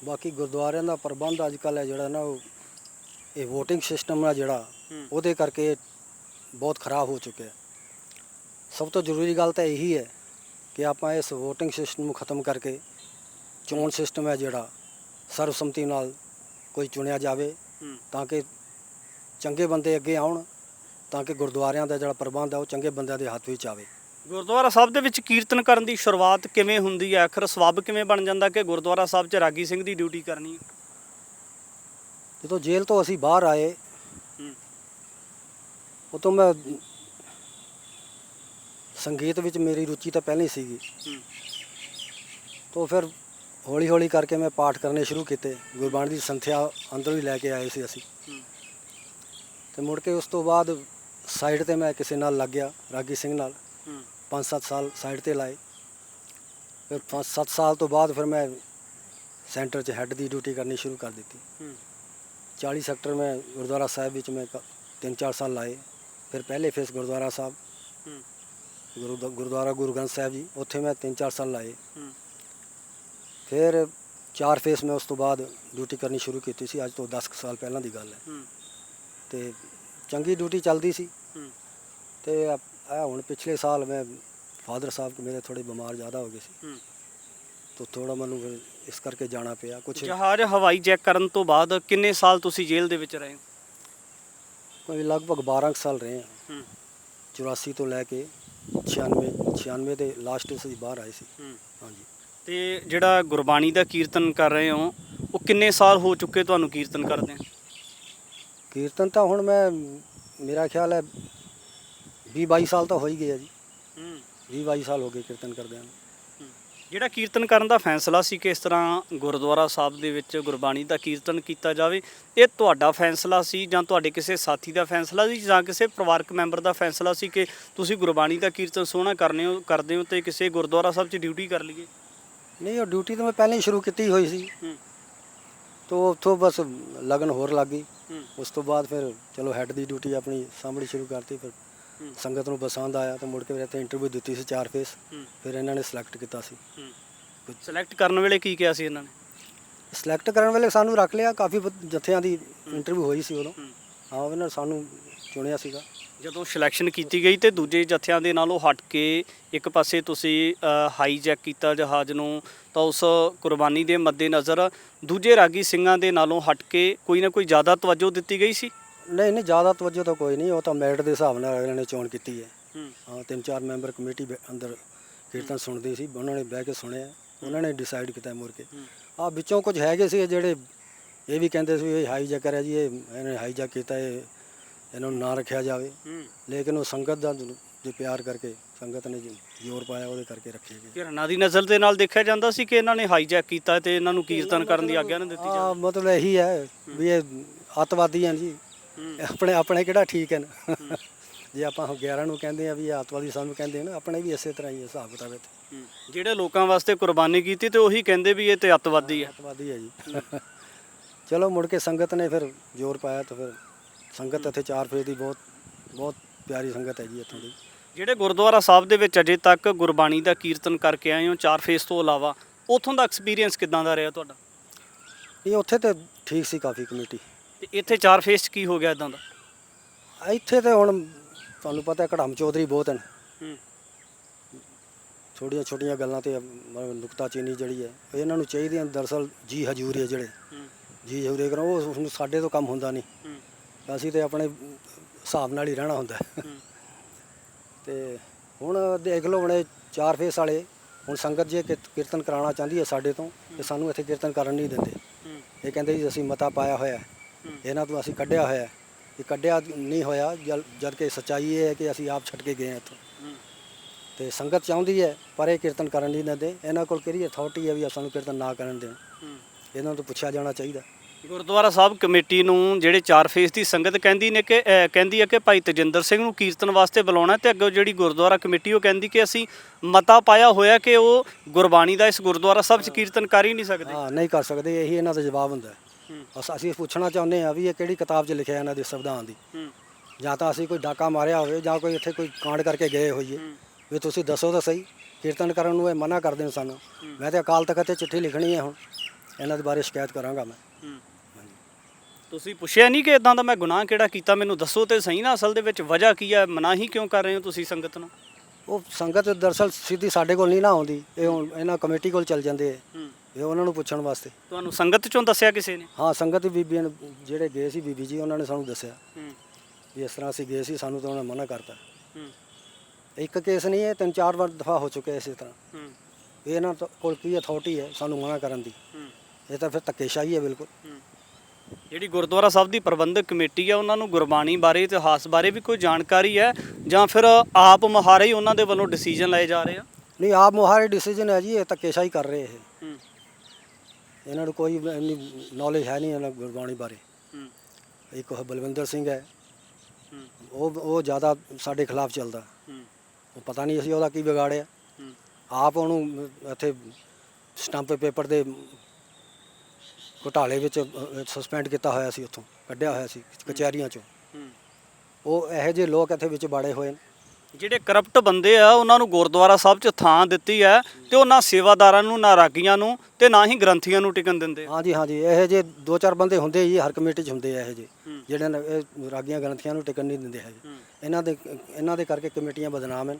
Speaker 3: ਬਾਕੀ ਗੁਰਦੁਆਰਿਆਂ ਦਾ ਪ੍ਰਬੰਧ ਅੱਜ ਕੱਲ੍ਹ ਹੈ ਜਿਹੜਾ ਨਾ ਉਹ ਇਹ VOTING ਸਿਸਟਮ ਹੈ ਜਿਹੜਾ
Speaker 2: ਹੂੰ।
Speaker 3: ਉਹਦੇ ਕਰਕੇ ਬਹੁਤ ਖਰਾਬ ਹੋ ਚੁੱਕਿਆ ਸਭ ਤੋਂ ਜ਼ਰੂਰੀ ਗੱਲ ਤਾਂ ਇਹੀ ਹੈ ਕਿ ਆਪਾਂ ਇਸ VOTING ਸਿਸਟਮ ਨੂੰ ਖਤਮ ਕਰਕੇ ਚੋਣ ਸਿਸਟਮ ਹੈ ਜਿਹੜਾ ਸਰਬਸੰਮਤੀ ਨਾਲ ਕੋਈ ਚੁਣਿਆ ਜਾਵੇ
Speaker 2: ਹੂੰ।
Speaker 3: ਤਾਂ ਕਿ ਚੰਗੇ ਬੰਦੇ ਅੱਗੇ ਆਉਣ ਤਾਂ ਕਿ ਗੁਰਦੁਆਰਿਆਂ ਦਾ ਜਿਹੜਾ ਪ੍ਰਬੰਧ ਹੈ ਉਹ ਚੰਗੇ ਬੰਦਿਆਂ ਦੇ ਹੱਥ ਵਿੱਚ ਆਵੇ।
Speaker 2: ਗੁਰਦੁਆਰਾ ਸਾਹਿਬ ਦੇ ਵਿੱਚ ਕੀਰਤਨ ਕਰਨ ਦੀ ਸ਼ੁਰੂਆਤ ਕਿਵੇਂ ਹੁੰਦੀ ਹੈ? ਆਖਰ ਸਬਬ ਕਿਵੇਂ ਬਣ ਜਾਂਦਾ ਕਿ ਗੁਰਦੁਆਰਾ ਸਾਹਿਬ 'ਚ ਰਾਗੀ ਸਿੰਘ ਦੀ ਡਿਊਟੀ ਕਰਨੀ ਹੈ?
Speaker 3: ਜਦੋਂ ਜੇਲ੍ਹ ਤੋਂ ਅਸੀਂ ਬਾਹਰ ਆਏ, ਉਦੋਂ ਮੈਂ ਸੰਗੀਤ ਵਿੱਚ ਮੇਰੀ ਰੁਚੀ ਤਾਂ ਪਹਿਲਾਂ ਹੀ ਸੀਗੀ।
Speaker 2: ਹੂੰ
Speaker 3: ਤੋਂ ਫਿਰ ਹੌਲੀ ਹੌਲੀ ਕਰਕੇ ਮੈਂ ਪਾਠ ਕਰਨੇ ਸ਼ੁਰੂ ਕੀਤੇ। ਗੁਰਬਾਣੀ ਦੀ ਸੰਥਿਆ ਅੰਦਰੋਂ ਹੀ ਲੈ ਕੇ ਆਏ ਸੀ ਅਸੀਂ। ਤੇ ਮੁੜ ਕੇ ਉਸ ਤੋਂ ਬਾਅਦ ਸਾਈਡ ਤੇ ਮੈਂ ਕਿਸੇ ਨਾਲ ਲੱਗ ਗਿਆ, ਰਾਗੀ ਸਿੰਘ ਨਾਲ।
Speaker 2: ਹੂੰ
Speaker 3: 5-7 ਸਾਲ ਸਾਈਡ ਤੇ ਲਾਏ। ਫਿਰ 5-7 ਸਾਲ ਤੋਂ ਬਾਅਦ ਫਿਰ ਮੈਂ ਸੈਂਟਰ 'ਚ ਹੈੱਡ ਦੀ ਡਿਊਟੀ ਕਰਨੀ ਸ਼ੁਰੂ ਕਰ ਦਿੱਤੀ। 40 ਸੈਕਟਰ ਮੈਂ ਗੁਰਦੁਆਰਾ ਸਾਹਿਬ ਵਿੱਚ ਮੈਂ 3-4 ਸਾਲ ਲਾਏ ਫਿਰ ਪਹਿਲੇ ਫੇਸ ਗੁਰਦੁਆਰਾ ਸਾਹਿਬ
Speaker 2: ਹੂੰ
Speaker 3: ਗੁਰੂ ਗੁਰਦੁਆਰਾ ਗੁਰੂ ਗ੍ਰੰਥ ਸਾਹਿਬ ਜੀ ਉੱਥੇ ਮੈਂ 3-4 ਸਾਲ ਲਾਏ
Speaker 2: ਹੂੰ
Speaker 3: ਫਿਰ ਚਾਰ ਫੇਸ ਮੈਂ ਉਸ ਤੋਂ ਬਾਅਦ ਡਿਊਟੀ ਕਰਨੀ ਸ਼ੁਰੂ ਕੀਤੀ ਸੀ ਅੱਜ ਤੋਂ 10 ਕੁ ਸਾਲ ਪਹਿਲਾਂ ਦੀ ਗੱਲ ਹੈ ਤੇ ਚੰਗੀ ਡਿਊਟੀ ਚੱਲਦੀ ਸੀ ਤੇ ਆ ਹੁਣ ਪਿਛਲੇ ਸਾਲ ਮੈਂ ਫਾਦਰ ਸਾਹਿਬ ਮੇਰੇ ਥੋੜੇ ਬਿਮਾਰ ਜ਼ਿਆਦਾ ਹੋ ਗਏ ਸੀ ਤਾਂ ਥੋੜਾ ਮੈਨੂੰ ਫਿਰ ਇਸ ਕਰਕੇ ਜਾਣਾ ਪਿਆ ਕੁਝ
Speaker 2: ਜਹਾਜ਼ ਹਵਾਈ ਚੈੱਕ ਕਰਨ ਤੋਂ ਬਾਅਦ ਕਿੰਨੇ ਸਾਲ ਤੁਸੀਂ ਜੇਲ੍ਹ ਦੇ ਵਿੱਚ ਰਹੇ
Speaker 3: ਕੋਈ ਲਗਭਗ 12 ਕੁ ਸਾਲ ਰਹੇ ਹਾਂ।
Speaker 2: ਹੂੰ।
Speaker 3: 84 ਤੋਂ ਲੈ ਕੇ 96 96 ਦੇ ਲਾਸਟ ਅਸੀਂ ਬਾਹਰ ਆਏ ਸੀ।
Speaker 2: ਹੂੰ।
Speaker 3: ਹਾਂਜੀ।
Speaker 2: ਤੇ ਜਿਹੜਾ ਗੁਰਬਾਣੀ ਦਾ ਕੀਰਤਨ ਕਰ ਰਹੇ ਹੋ ਉਹ ਕਿੰਨੇ ਸਾਲ ਹੋ ਚੁੱਕੇ ਤੁਹਾਨੂੰ ਕੀਰਤਨ ਕਰਦੇ
Speaker 3: ਕੀਰਤਨ ਤਾਂ ਹੁਣ ਮੈਂ ਮੇਰਾ ਖਿਆਲ ਹੈ 20 22 ਸਾਲ ਤਾਂ ਹੋ ਹੀ ਗਏ ਆ ਜੀ।
Speaker 2: ਹੂੰ।
Speaker 3: 20 22 ਸਾਲ ਹੋ ਗਏ ਕੀਰਤਨ ਕਰਦਿਆਂ ਨੂੰ।
Speaker 2: ਜਿਹੜਾ ਕੀਰਤਨ ਕਰਨ ਦਾ ਫੈਸਲਾ ਸੀ ਕਿ ਇਸ ਤਰ੍ਹਾਂ ਗੁਰਦੁਆਰਾ ਸਾਹਿਬ ਦੇ ਵਿੱਚ ਗੁਰਬਾਣੀ ਦਾ ਕੀਰਤਨ ਕੀਤਾ ਜਾਵੇ ਇਹ ਤੁਹਾਡਾ ਫੈਸਲਾ ਸੀ ਜਾਂ ਤੁਹਾਡੇ ਕਿਸੇ ਸਾਥੀ ਦਾ ਫੈਸਲਾ ਸੀ ਜਾਂ ਕਿਸੇ ਪਰਿਵਾਰਕ ਮੈਂਬਰ ਦਾ ਫੈਸਲਾ ਸੀ ਕਿ ਤੁਸੀਂ ਗੁਰਬਾਣੀ ਦਾ ਕੀਰਤਨ ਸੋਹਣਾ ਕਰਨੇ ਹੋ ਕਰਦੇ ਹੋ ਤੇ ਕਿਸੇ ਗੁਰਦੁਆਰਾ ਸਾਹਿਬ 'ਚ ਡਿਊਟੀ ਕਰ ਲਈਏ?
Speaker 3: ਨਹੀਂ ਉਹ ਡਿਊਟੀ ਤਾਂ ਮੈਂ ਪਹਿਲਾਂ ਹੀ ਸ਼ੁਰੂ ਕੀਤੀ ਹੋਈ ਸੀ।
Speaker 2: ਹੂੰ।
Speaker 3: ਤੋਂ ਉੱਥੋਂ ਬਸ ਲਗਨ ਹੋਰ ਲੱਗ ਗਈ। ਉਸ ਤੋਂ ਬਾਅਦ ਫਿਰ ਚਲੋ ਹੈੱਡ ਦੀ ਡਿਊਟੀ ਆਪਣੀ ਸਾਂਭਣੀ ਸ਼ੁਰੂ ਕਰਤੀ ਫਿਰ। ਸੰਗਤ ਨੂੰ ਪਸੰਦ ਆਇਆ ਤਾਂ ਮੁੜ ਕੇ ਫਿਰ ਇੱਥੇ ਇੰਟਰਵਿਊ ਦਿੱਤੀ ਸੀ ਚਾਰ ਫੇਸ ਫਿਰ ਇਹਨਾਂ ਨੇ ਸਿਲੈਕਟ ਕੀਤਾ ਸੀ।
Speaker 2: ਸਿਲੈਕਟ ਕਰਨ ਵੇਲੇ ਕੀ ਕਿਹਾ ਸੀ ਇਹਨਾਂ ਨੇ?
Speaker 3: ਸਿਲੈਕਟ ਕਰਨ ਵੇਲੇ ਸਾਨੂੰ ਰੱਖ ਲਿਆ। ਕਾਫੀ ਜਥਿਆਂ ਦੀ ਇੰਟਰਵਿਊ ਹੋਈ ਸੀ ਉਦੋਂ।
Speaker 2: ਹੂੰ।
Speaker 3: ਉਹਨਾਂ ਨੇ ਸਾਨੂੰ ਚੁਣਿਆ ਸੀਗਾ।
Speaker 2: ਜਦੋਂ ਸਿਲੈਕਸ਼ਨ ਕੀਤੀ ਗਈ ਤੇ ਦੂਜੇ ਜਥਿਆਂ ਦੇ ਨਾਲੋਂ ਹਟ ਕੇ ਇੱਕ ਪਾਸੇ ਤੁਸੀਂ ਹਾਈ ਜੈਕ ਕੀਤਾ ਜਹਾਜ਼ ਨੂੰ ਤਾਂ ਉਸ ਕੁਰਬਾਨੀ ਦੇ ਮੱਦੇਨਜ਼ਰ ਦੂਜੇ ਰਾਗੀ ਸਿੰਘਾਂ ਦੇ ਨਾਲੋਂ ਹਟ ਕੇ ਕੋਈ ਨਾ ਕੋਈ ਜ਼ਿਆਦਾ ਤਵੱਜੋ ਦਿੱਤੀ ਗਈ ਸੀ?
Speaker 3: ਨਹੀਂ ਨਹੀਂ ਜ਼ਿਆਦਾ ਤਵੱਜੋ ਤਾਂ ਕੋਈ ਨਹੀਂ ਉਹ ਤਾਂ ਮੈਰਿਟ ਦੇ ਹਿਸਾਬ ਨਾਲ ਅਗਲੇ ਨੇ ਚੋਣ ਕੀਤੀ ਹੈ।
Speaker 2: ਹੂੰ।
Speaker 3: ਹਾਂ ਤਿੰਨ ਚਾਰ ਮੈਂਬਰ ਕਮੇਟੀ ਬੈ- ਅੰਦਰ ਕੀਰਤਨ ਸੁਣਦੀ ਸੀ ਉਹਨਾਂ ਨੇ ਬਹਿ ਕੇ ਸੁਣਿਆ ਉਹਨਾਂ ਨੇ ਡਿਸਾਈਡ ਕੀਤਾ ਮੁੜ ਕੇ।
Speaker 2: ਹੂੰ।
Speaker 3: ਆ ਵਿੱਚੋਂ ਕੁਝ ਹੈਗੇ ਸੀ ਜਿਹੜੇ ਇਹ ਵੀ ਕਹਿੰਦੇ ਸੀ ਇਹ ਹਾਈ ਜੈਕਰ ਹੈ ਜੀ ਇਹ ਇਹਨੇ ਹਾਈ ਜੈਕ ਕੀਤਾ ਇਹ ਇਹਨਾਂ ਨੂੰ ਨਾ ਰੱਖਿਆ ਜਾਵੇ।
Speaker 2: ਹੂੰ।
Speaker 3: ਲੇਕਿਨ ਉਹ ਸੰਗਤ ਦਾ ਜੇ ਪਿਆਰ ਕਰਕੇ ਸੰਗਤ ਨੇ ਜੋ ਜ਼ੋਰ ਪਾਇਆ ਉਹਦੇ ਕਰਕੇ ਰੱਖੇ ਗਏ।
Speaker 2: ਘਿਰਨਾ ਦੀ ਨਜ਼ਰ ਦੇ ਨਾਲ ਦੇਖਿਆ ਜਾਂਦਾ ਸੀ ਕਿ ਇਹਨਾਂ ਨੇ ਹਾਈ ਜੈਕ ਕੀਤਾ ਤੇ ਇਹਨਾਂ ਨੂੰ ਕੀਰਤਨ ਕਰਨ ਦੀ ਆਗਿਆ ਨਾ ਦਿੱਤੀ
Speaker 3: ਹਾਂ
Speaker 2: ਜਾਵੇ
Speaker 3: ਮਤਲਬ ਇਹੀ ਹੈ ਵੀ ਇਹ ਅੱਤਵਾਦੀ ਹਨ ਜੀ
Speaker 2: ਹੂੰ
Speaker 3: ਆਪਣੇ ਆਪਣੇ ਕਿਹੜਾ ਠੀਕ ਹਨ ਜੇ ਆਪਾਂ 11 ਨੂੰ ਕਹਿੰਦੇ ਆ ਵੀ ਇਹ ਅੱਤਵਾਦੀ ਸਾਨੂੰ ਕਹਿੰਦੇ ਨੇ ਆਪਣੇ ਵੀ ਇਸੇ ਤਰ੍ਹਾਂ ਹੀ ਹਿਸਾਬ ਕਿਤਾਬ ਇੱਥੇ।
Speaker 2: ਜਿਹੜੇ ਲੋਕਾਂ ਵਾਸਤੇ ਕੁਰਬਾਨੀ ਕੀਤੀ ਤੇ ਉਹੀ ਕਹਿੰਦੇ ਵੀ ਇਹ ਤੇ ਅੱਤਵਾਦੀ ਹੈ
Speaker 3: ਅੱਤਵਾਦੀ ਹੈ ਜੀ। ਚਲੋ ਮੁੜ ਕੇ ਸੰਗਤ ਨੇ ਫਿਰ ਜ਼ੋਰ ਪਾਇਆ ਤਾਂ ਫਿਰ ਸੰਗਤ ਇੱਥੇ ਚਾਰ ਫੇਜ਼ ਦੀ ਬਹੁਤ ਬਹੁਤ ਪਿਆਰੀ ਸੰਗਤ ਹੈ ਜੀ ਇੱਥੋਂ ਦੀ।
Speaker 2: ਜਿਹੜੇ ਗੁਰਦੁਆਰਾ ਸਾਹਿਬ ਦੇ ਵਿੱਚ ਅਜੇ ਤੱਕ ਗੁਰਬਾਣੀ ਦਾ ਕੀਰਤਨ ਕਰਕੇ ਆਏ ਹੋ ਚਾਰ ਫੇਸ ਤੋਂ ਇਲਾਵਾ ਉਥੋਂ ਦਾ ਐਕਸਪੀਰੀਅੰਸ ਕਿਦਾਂ ਦਾ ਰਿਹਾ ਤੁਹਾਡਾ?
Speaker 3: ਇਹ ਉੱਥੇ ਤੇ ਠੀਕ ਸੀ ਕਾਫੀ ਕਮੇਟੀ
Speaker 2: ਤੇ ਇੱਥੇ ਚਾਰ ਫੇਸ 'ਚ ਕੀ ਹੋ ਗਿਆ ਇਦਾਂ ਦਾ?
Speaker 3: ਇੱਥੇ ਤੇ ਹੁਣ ਤੁਹਾਨੂੰ ਪਤਾ ਕੜਮ ਚੌਧਰੀ ਬਹੁਤ ਹਨ।
Speaker 2: ਹੂੰ।
Speaker 3: ਛੋਟੀਆਂ ਛੋਟੀਆਂ ਗੱਲਾਂ ਤੇ ਨੁਕਤਾ ਚੀਨੀ ਜਿਹੜੀ ਹੈ ਇਹਨਾਂ ਨੂੰ ਚਾਹੀਦੀਆਂ ਦਰਅਸਲ ਜੀ ਹਜੂਰੀ ਹੈ ਜਿਹੜੇ।
Speaker 2: ਹੂੰ।
Speaker 3: ਜੀ ਹਜੂਰੀ ਕਰੋ ਉਹ ਸਾਡੇ ਤੋਂ ਕੰਮ ਹੁੰਦਾ ਨਹੀਂ।
Speaker 2: ਹੂੰ।
Speaker 3: ਅਸੀਂ ਤੇ ਆਪਣੇ ਹਿਸਾਬ ਨਾਲ ਹੀ ਰਹਿਣਾ ਹੁੰਦਾ। ਹੈ।
Speaker 2: ਹੂੰ
Speaker 3: ਤੇ ਹੁਣ ਦੇਖ ਲਓ ਹੁਣ ਇਹ ਚਾਰ ਫੇਸ ਵਾਲੇ ਹੁਣ ਸੰਗਤ ਜੇ ਕੀਰ- ਕੀਰਤਨ ਕਰਾਉਣਾ ਚਾਹੁੰਦੀ ਹੈ ਸਾਡੇ ਤੋਂ ਤੇ ਸਾਨੂੰ ਇੱਥੇ ਕੀਰਤਨ ਕਰਨ ਨਹੀਂ ਦਿੰਦੇ।
Speaker 2: ਹੂੰ।
Speaker 3: ਇਹ ਕਹਿੰਦੇ ਜੀ ਅਸੀਂ ਮਤਾ ਪਾਇਆ ਹੋਇਆ ਹੈ
Speaker 2: ਹੂੰ।
Speaker 3: ਇਹਨਾਂ ਤੋਂ ਅਸੀਂ ਕੱਢਿਆ ਹੋਇਆ ਹੈ। ਇਹ ਕੱਢਿਆ ਨਹੀਂ ਹੋਇਆ ਜਦ ਜਦ ਕਿ ਸੱਚਾਈ ਇਹ ਹੈ ਕਿ ਅਸੀਂ ਆਪ ਛੱਡ ਕੇ ਗਏ ਹਾਂ ਇੱਥੋਂ। ਤੇ ਸੰਗਤ ਚਾਹੁੰਦੀ ਹੈ ਪਰ ਇਹ ਕੀਰਤਨ ਕਰਨ ਨਹੀਂ ਦਿੰਦੇ। ਇਹਨਾਂ ਕੋਲ ਕਿਹੜੀ ਅਥਾਰਟੀ ਹੈ ਵੀ ਸਾਨੂੰ ਕੀਰਤਨ ਨਾ ਕਰਨ ਦੇਣ? ਇਹਨਾਂ ਤੋਂ ਪੁੱਛਿਆ ਜਾਣਾ ਚਾਹੀਦਾ।
Speaker 2: ਗੁਰਦੁਆਰਾ ਸਾਹਿਬ ਕਮੇਟੀ ਨੂੰ ਜਿਹੜੇ ਚਾਰ ਫੇਸ ਦੀ ਸੰਗਤ ਕਹਿੰਦੀ ਨੇ ਕਿ ਅਹ, ਕਹਿੰਦੀ ਹੈ ਕਿ ਭਾਈ ਤਜਿੰਦਰ ਸਿੰਘ ਨੂੰ ਕੀਰਤਨ ਵਾਸਤੇ ਬੁਲਾਉਣਾ ਤੇ ਅੱਗੇ ਜਿਹੜੀ ਗੁਰਦੁਆਰਾ ਕਮੇਟੀ ਉਹ ਕਹਿੰਦੀ ਕਿ ਅਸੀਂ ਮਤਾ ਪਾਇਆ ਹੋਇਆ ਕਿ ਉਹ ਗੁਰਬਾਣੀ ਦਾ ਇਸ ਗੁਰਦੁਆਰਾ ਸਾਹਿਬ 'ਚ ਕੀਰਤਨ ਕਰ ਹੀ ਨਹੀਂ ਸਕਦੇ।
Speaker 3: ਹਾਂ ਨਹੀਂ ਕਰ ਸਕਦੇ ਇਹੀ ਇਹਨਾਂ ਦਾ ਜਵਾਬ ਹੁੰਦਾ ਹੈ।
Speaker 2: ਹੂੰ
Speaker 3: ਅਸ- ਪੁੱਛਣਾ ਚਾਹੁੰਦੇ ਹਾਂ ਵੀ ਇਹ ਕਿਹੜੀ ਕਿਤਾਬ 'ਚ ਲਿਖਿਆ ਇਹਨਾਂ ਦੇ ਸੰਵਿਧਾਨ ਦੀ। ਜਾਂ ਤਾਂ ਅਸੀਂ ਕੋਈ ਡਾਕਾ ਮਾਰਿਆ ਹੋਵੇ ਜਾਂ ਕੋਈ ਇੱਥੇ ਕੋਈ ਕਾਂਡ ਕਰਕੇ ਗਏ ਹੋਈਏ। ਵੀ ਤੁਸੀਂ ਦੱਸੋ ਤਾਂ ਸਹੀ ਕੀਰਤਨ ਕਰਨ ਨੂੰ ਇਹ ਮਨਾ ਕਰਦੇ ਨੇ ਸਾਨੂੰ। ਮੈਂ ਤੇ ਅਕਾਲ ਤਖਤ ਤੇ ਚਿੱਠੀ ਲਿਖਣੀ ਹੈ ਹੁਣ। ਇਹਨਾਂ ਦੇ ਬਾਰੇ ਸ਼ਿਕਾਇਤ ਕਰਾਂਗਾ ਮੈਂ।
Speaker 2: ਤੁਸੀਂ ਪੁੱਛਿਆ ਨਹੀਂ ਕਿ ਇਦਾਂ ਦਾ ਮੈਂ ਗੁਨਾਹ ਕਿਹੜਾ ਕੀਤਾ? ਮੈਨੂੰ ਦੱਸੋ ਤੇ ਸਹੀ ਨਾ ਅਸਲ ਦੇ ਵਿੱਚ ਵਜ੍ਹਾ ਕੀ ਹੈ? ਮਨਾਹੀ ਕਿਉਂ ਕਰ ਰਹੇ ਹੋ ਤੁਸੀਂ ਸੰਗਤ ਨੂੰ?
Speaker 3: ਉਹ ਸੰਗਤ ਦਰਅਸਲ ਸਿੱਧੀ ਸਾਡੇ ਕੋਲ ਨਹੀਂ ਨਾ ਆਉਂਦੀ। ਇਹ ਹੁਣ ਇਹਨਾਂ ਕਮੇਟੀ ਕੋਲ ਚੱਲ ਜਾਂਦੇ ਹੂੰ। ਇਹ ਉਹਨਾਂ ਨੂੰ ਪੁੱਛਣ ਵਾਸਤੇ।
Speaker 2: ਤੁਹਾਨੂੰ ਸੰਗਤ ਚੋਂ ਦੱਸਿਆ ਕਿਸੇ ਨੇ?
Speaker 3: ਹਾਂ ਸੰਗਤ ਬੀਬੀਆਂ ਨੇ ਜਿਹੜੇ ਗਏ ਸੀ ਬੀਬੀ ਜੀ ਉਹਨਾਂ ਨੇ ਸਾਨੂੰ ਦੱਸਿਆ
Speaker 2: ਹੂੰ।
Speaker 3: ਵੀ ਇਸ ਤਰ੍ਹਾਂ ਅਸੀਂ ਗਏ ਸੀ ਸਾਨੂੰ ਤਾਂ ਉਹਨਾਂ ਨੇ ਮਨਾ ਕਰਤਾ।
Speaker 2: ਹੂੰ।
Speaker 3: ਇੱਕ ਕੇਸ ਨਹੀਂ ਹੈ ਤਿੰਨ ਚਾਰ ਵਾਰ ਦਫਾ ਹੋ ਚੁੱਕਿਆ ਇਸੇ ਤਰ੍ਹਾਂ।
Speaker 2: ਹੂੰ।
Speaker 3: ਇਹ ਇਹਨਾਂ ਤੋਂ- ਕੋਲ ਕੀ ਅਥਾਰਟੀ ਹੈ ਸਾਨੂੰ ਮਨਾ ਕਰਨ ਦੀ।
Speaker 2: ਹੂੰ।
Speaker 3: ਇਹ ਤਾਂ ਫਿਰ ਧੱਕੇਸ਼ਾਹੀ ਹੈ ਬਿਲਕੁਲ।
Speaker 2: ਜਿਹੜੀ ਗੁਰਦੁਆਰਾ ਸਾਹਿਬ ਦੀ ਪ੍ਰਬੰਧਕ ਕਮੇਟੀ ਆ ਉਹਨਾਂ ਨੂੰ ਗੁਰਬਾਣੀ ਬਾਰੇ ਇਤਿਹਾਸ ਬਾਰੇ ਵੀ ਕੋਈ ਜਾਣਕਾਰੀ ਹੈ? ਜਾਂ ਫਿਰ ਆਪ ਮਹਾਰੇ ਹੀ ਉਹਨਾਂ ਦੇ ਵੱਲੋਂ ਡਿਸੀਜਨ ਲਏ ਜਾ ਰਹੇ ਆ?
Speaker 3: ਨਹੀਂ ਆਪ ਮੁਹਾਰੇ ਡਿਸੀਜਨ ਹੈ ਜੀ ਇਹ ਧੱਕੇਸ਼ਾਹੀ ਕਰ ਰਹੇ ਇਹ।
Speaker 2: ਹੂੰ
Speaker 3: ਇਹਨਾਂ ਨੂੰ ਕੋਈ ਇੰਨੀ ਨੌਲੇਜ ਹੈ ਨਹੀਂ ਇਹਨਾਂ ਗੁਰਬਾਣੀ ਬਾਰੇ।
Speaker 2: ਹੂੰ।
Speaker 3: ਇੱਕ ਉਹ ਬਲਵਿੰਦਰ ਸਿੰਘ ਹੈ।
Speaker 2: ਹੂੰ।
Speaker 3: ਉਹ ਉਹ ਜ਼ਿਆਦਾ ਸਾਡੇ ਖਿਲਾਫ ਚੱਲਦਾ।
Speaker 2: ਹੂੰ।
Speaker 3: ਉਹ ਪਤਾ ਨਹੀਂ ਅਸੀਂ ਉਹਦਾ ਕੀ ਵਿਗਾੜਿਆ।
Speaker 2: ਹੂੰ।
Speaker 3: ਆਪ ਉਹਨੂੰ ਇੱਥੇ ਸਟੰਪ ਪੇਪਰ ਦੇ ਘੁਟਾਲੇ ਵਿੱਚ ਸਸਪੈਂਡ ਕੀਤਾ ਹੋਇਆ ਸੀ ਉੱਥੋਂ ਕੱਢਿਆ ਹੋਇਆ ਸੀ ਕਚਹਿਰੀਆਂ ਚੋਂ।
Speaker 2: ਹੂੰ।
Speaker 3: ਉਹ ਇਹੋ ਜਿਹੇ ਲੋਕ ਇੱਥੇ ਵਿੱਚ ਬਾੜੇ ਹੋਏ ਨੇ।
Speaker 2: ਜਿਹੜੇ ਕਰਪਟ ਬੰਦੇ ਆ ਉਹਨਾਂ ਨੂੰ ਗੁਰਦੁਆਰਾ ਸਾਹਿਬ 'ਚ ਥਾਂ ਦਿੱਤੀ ਹੈ ਤੇ ਉਹ ਨਾ ਸੇਵਾਦਾਰਾਂ ਨੂੰ ਨਾ ਰਾਗੀਆਂ ਨੂੰ ਤੇ ਨਾ ਹੀ ਗ੍ਰੰਥੀਆਂ ਨੂੰ ਟਿਕਣ ਦਿੰਦੇ
Speaker 3: ਹਾਂਜੀ ਹਾਂਜੀ ਇਹੋ ਜਿਹੇ ਦੋ ਚਾਰ ਬੰਦੇ ਹੁੰਦੇ ਜੀ ਹਰ ਕਮੇਟੀ 'ਚ ਹੁੰਦੇ ਆ ਇਹੋ
Speaker 2: ਹੂੰ।
Speaker 3: ਜਿਹੜੇ ਨੇ ਇਹ ਰਾਗੀਆਂ ਗ੍ਰੰਥੀਆਂ ਨੂੰ ਟਿਕਣ ਨਹੀਂ ਦਿੰਦੇ ਹੈਗੇ। ਇਹਨਾਂ ਦੇ ਇਹਨਾਂ ਦੇ ਕਰਕੇ ਕਮੇਟੀਆਂ ਬਦਨਾਮ ਹਨ।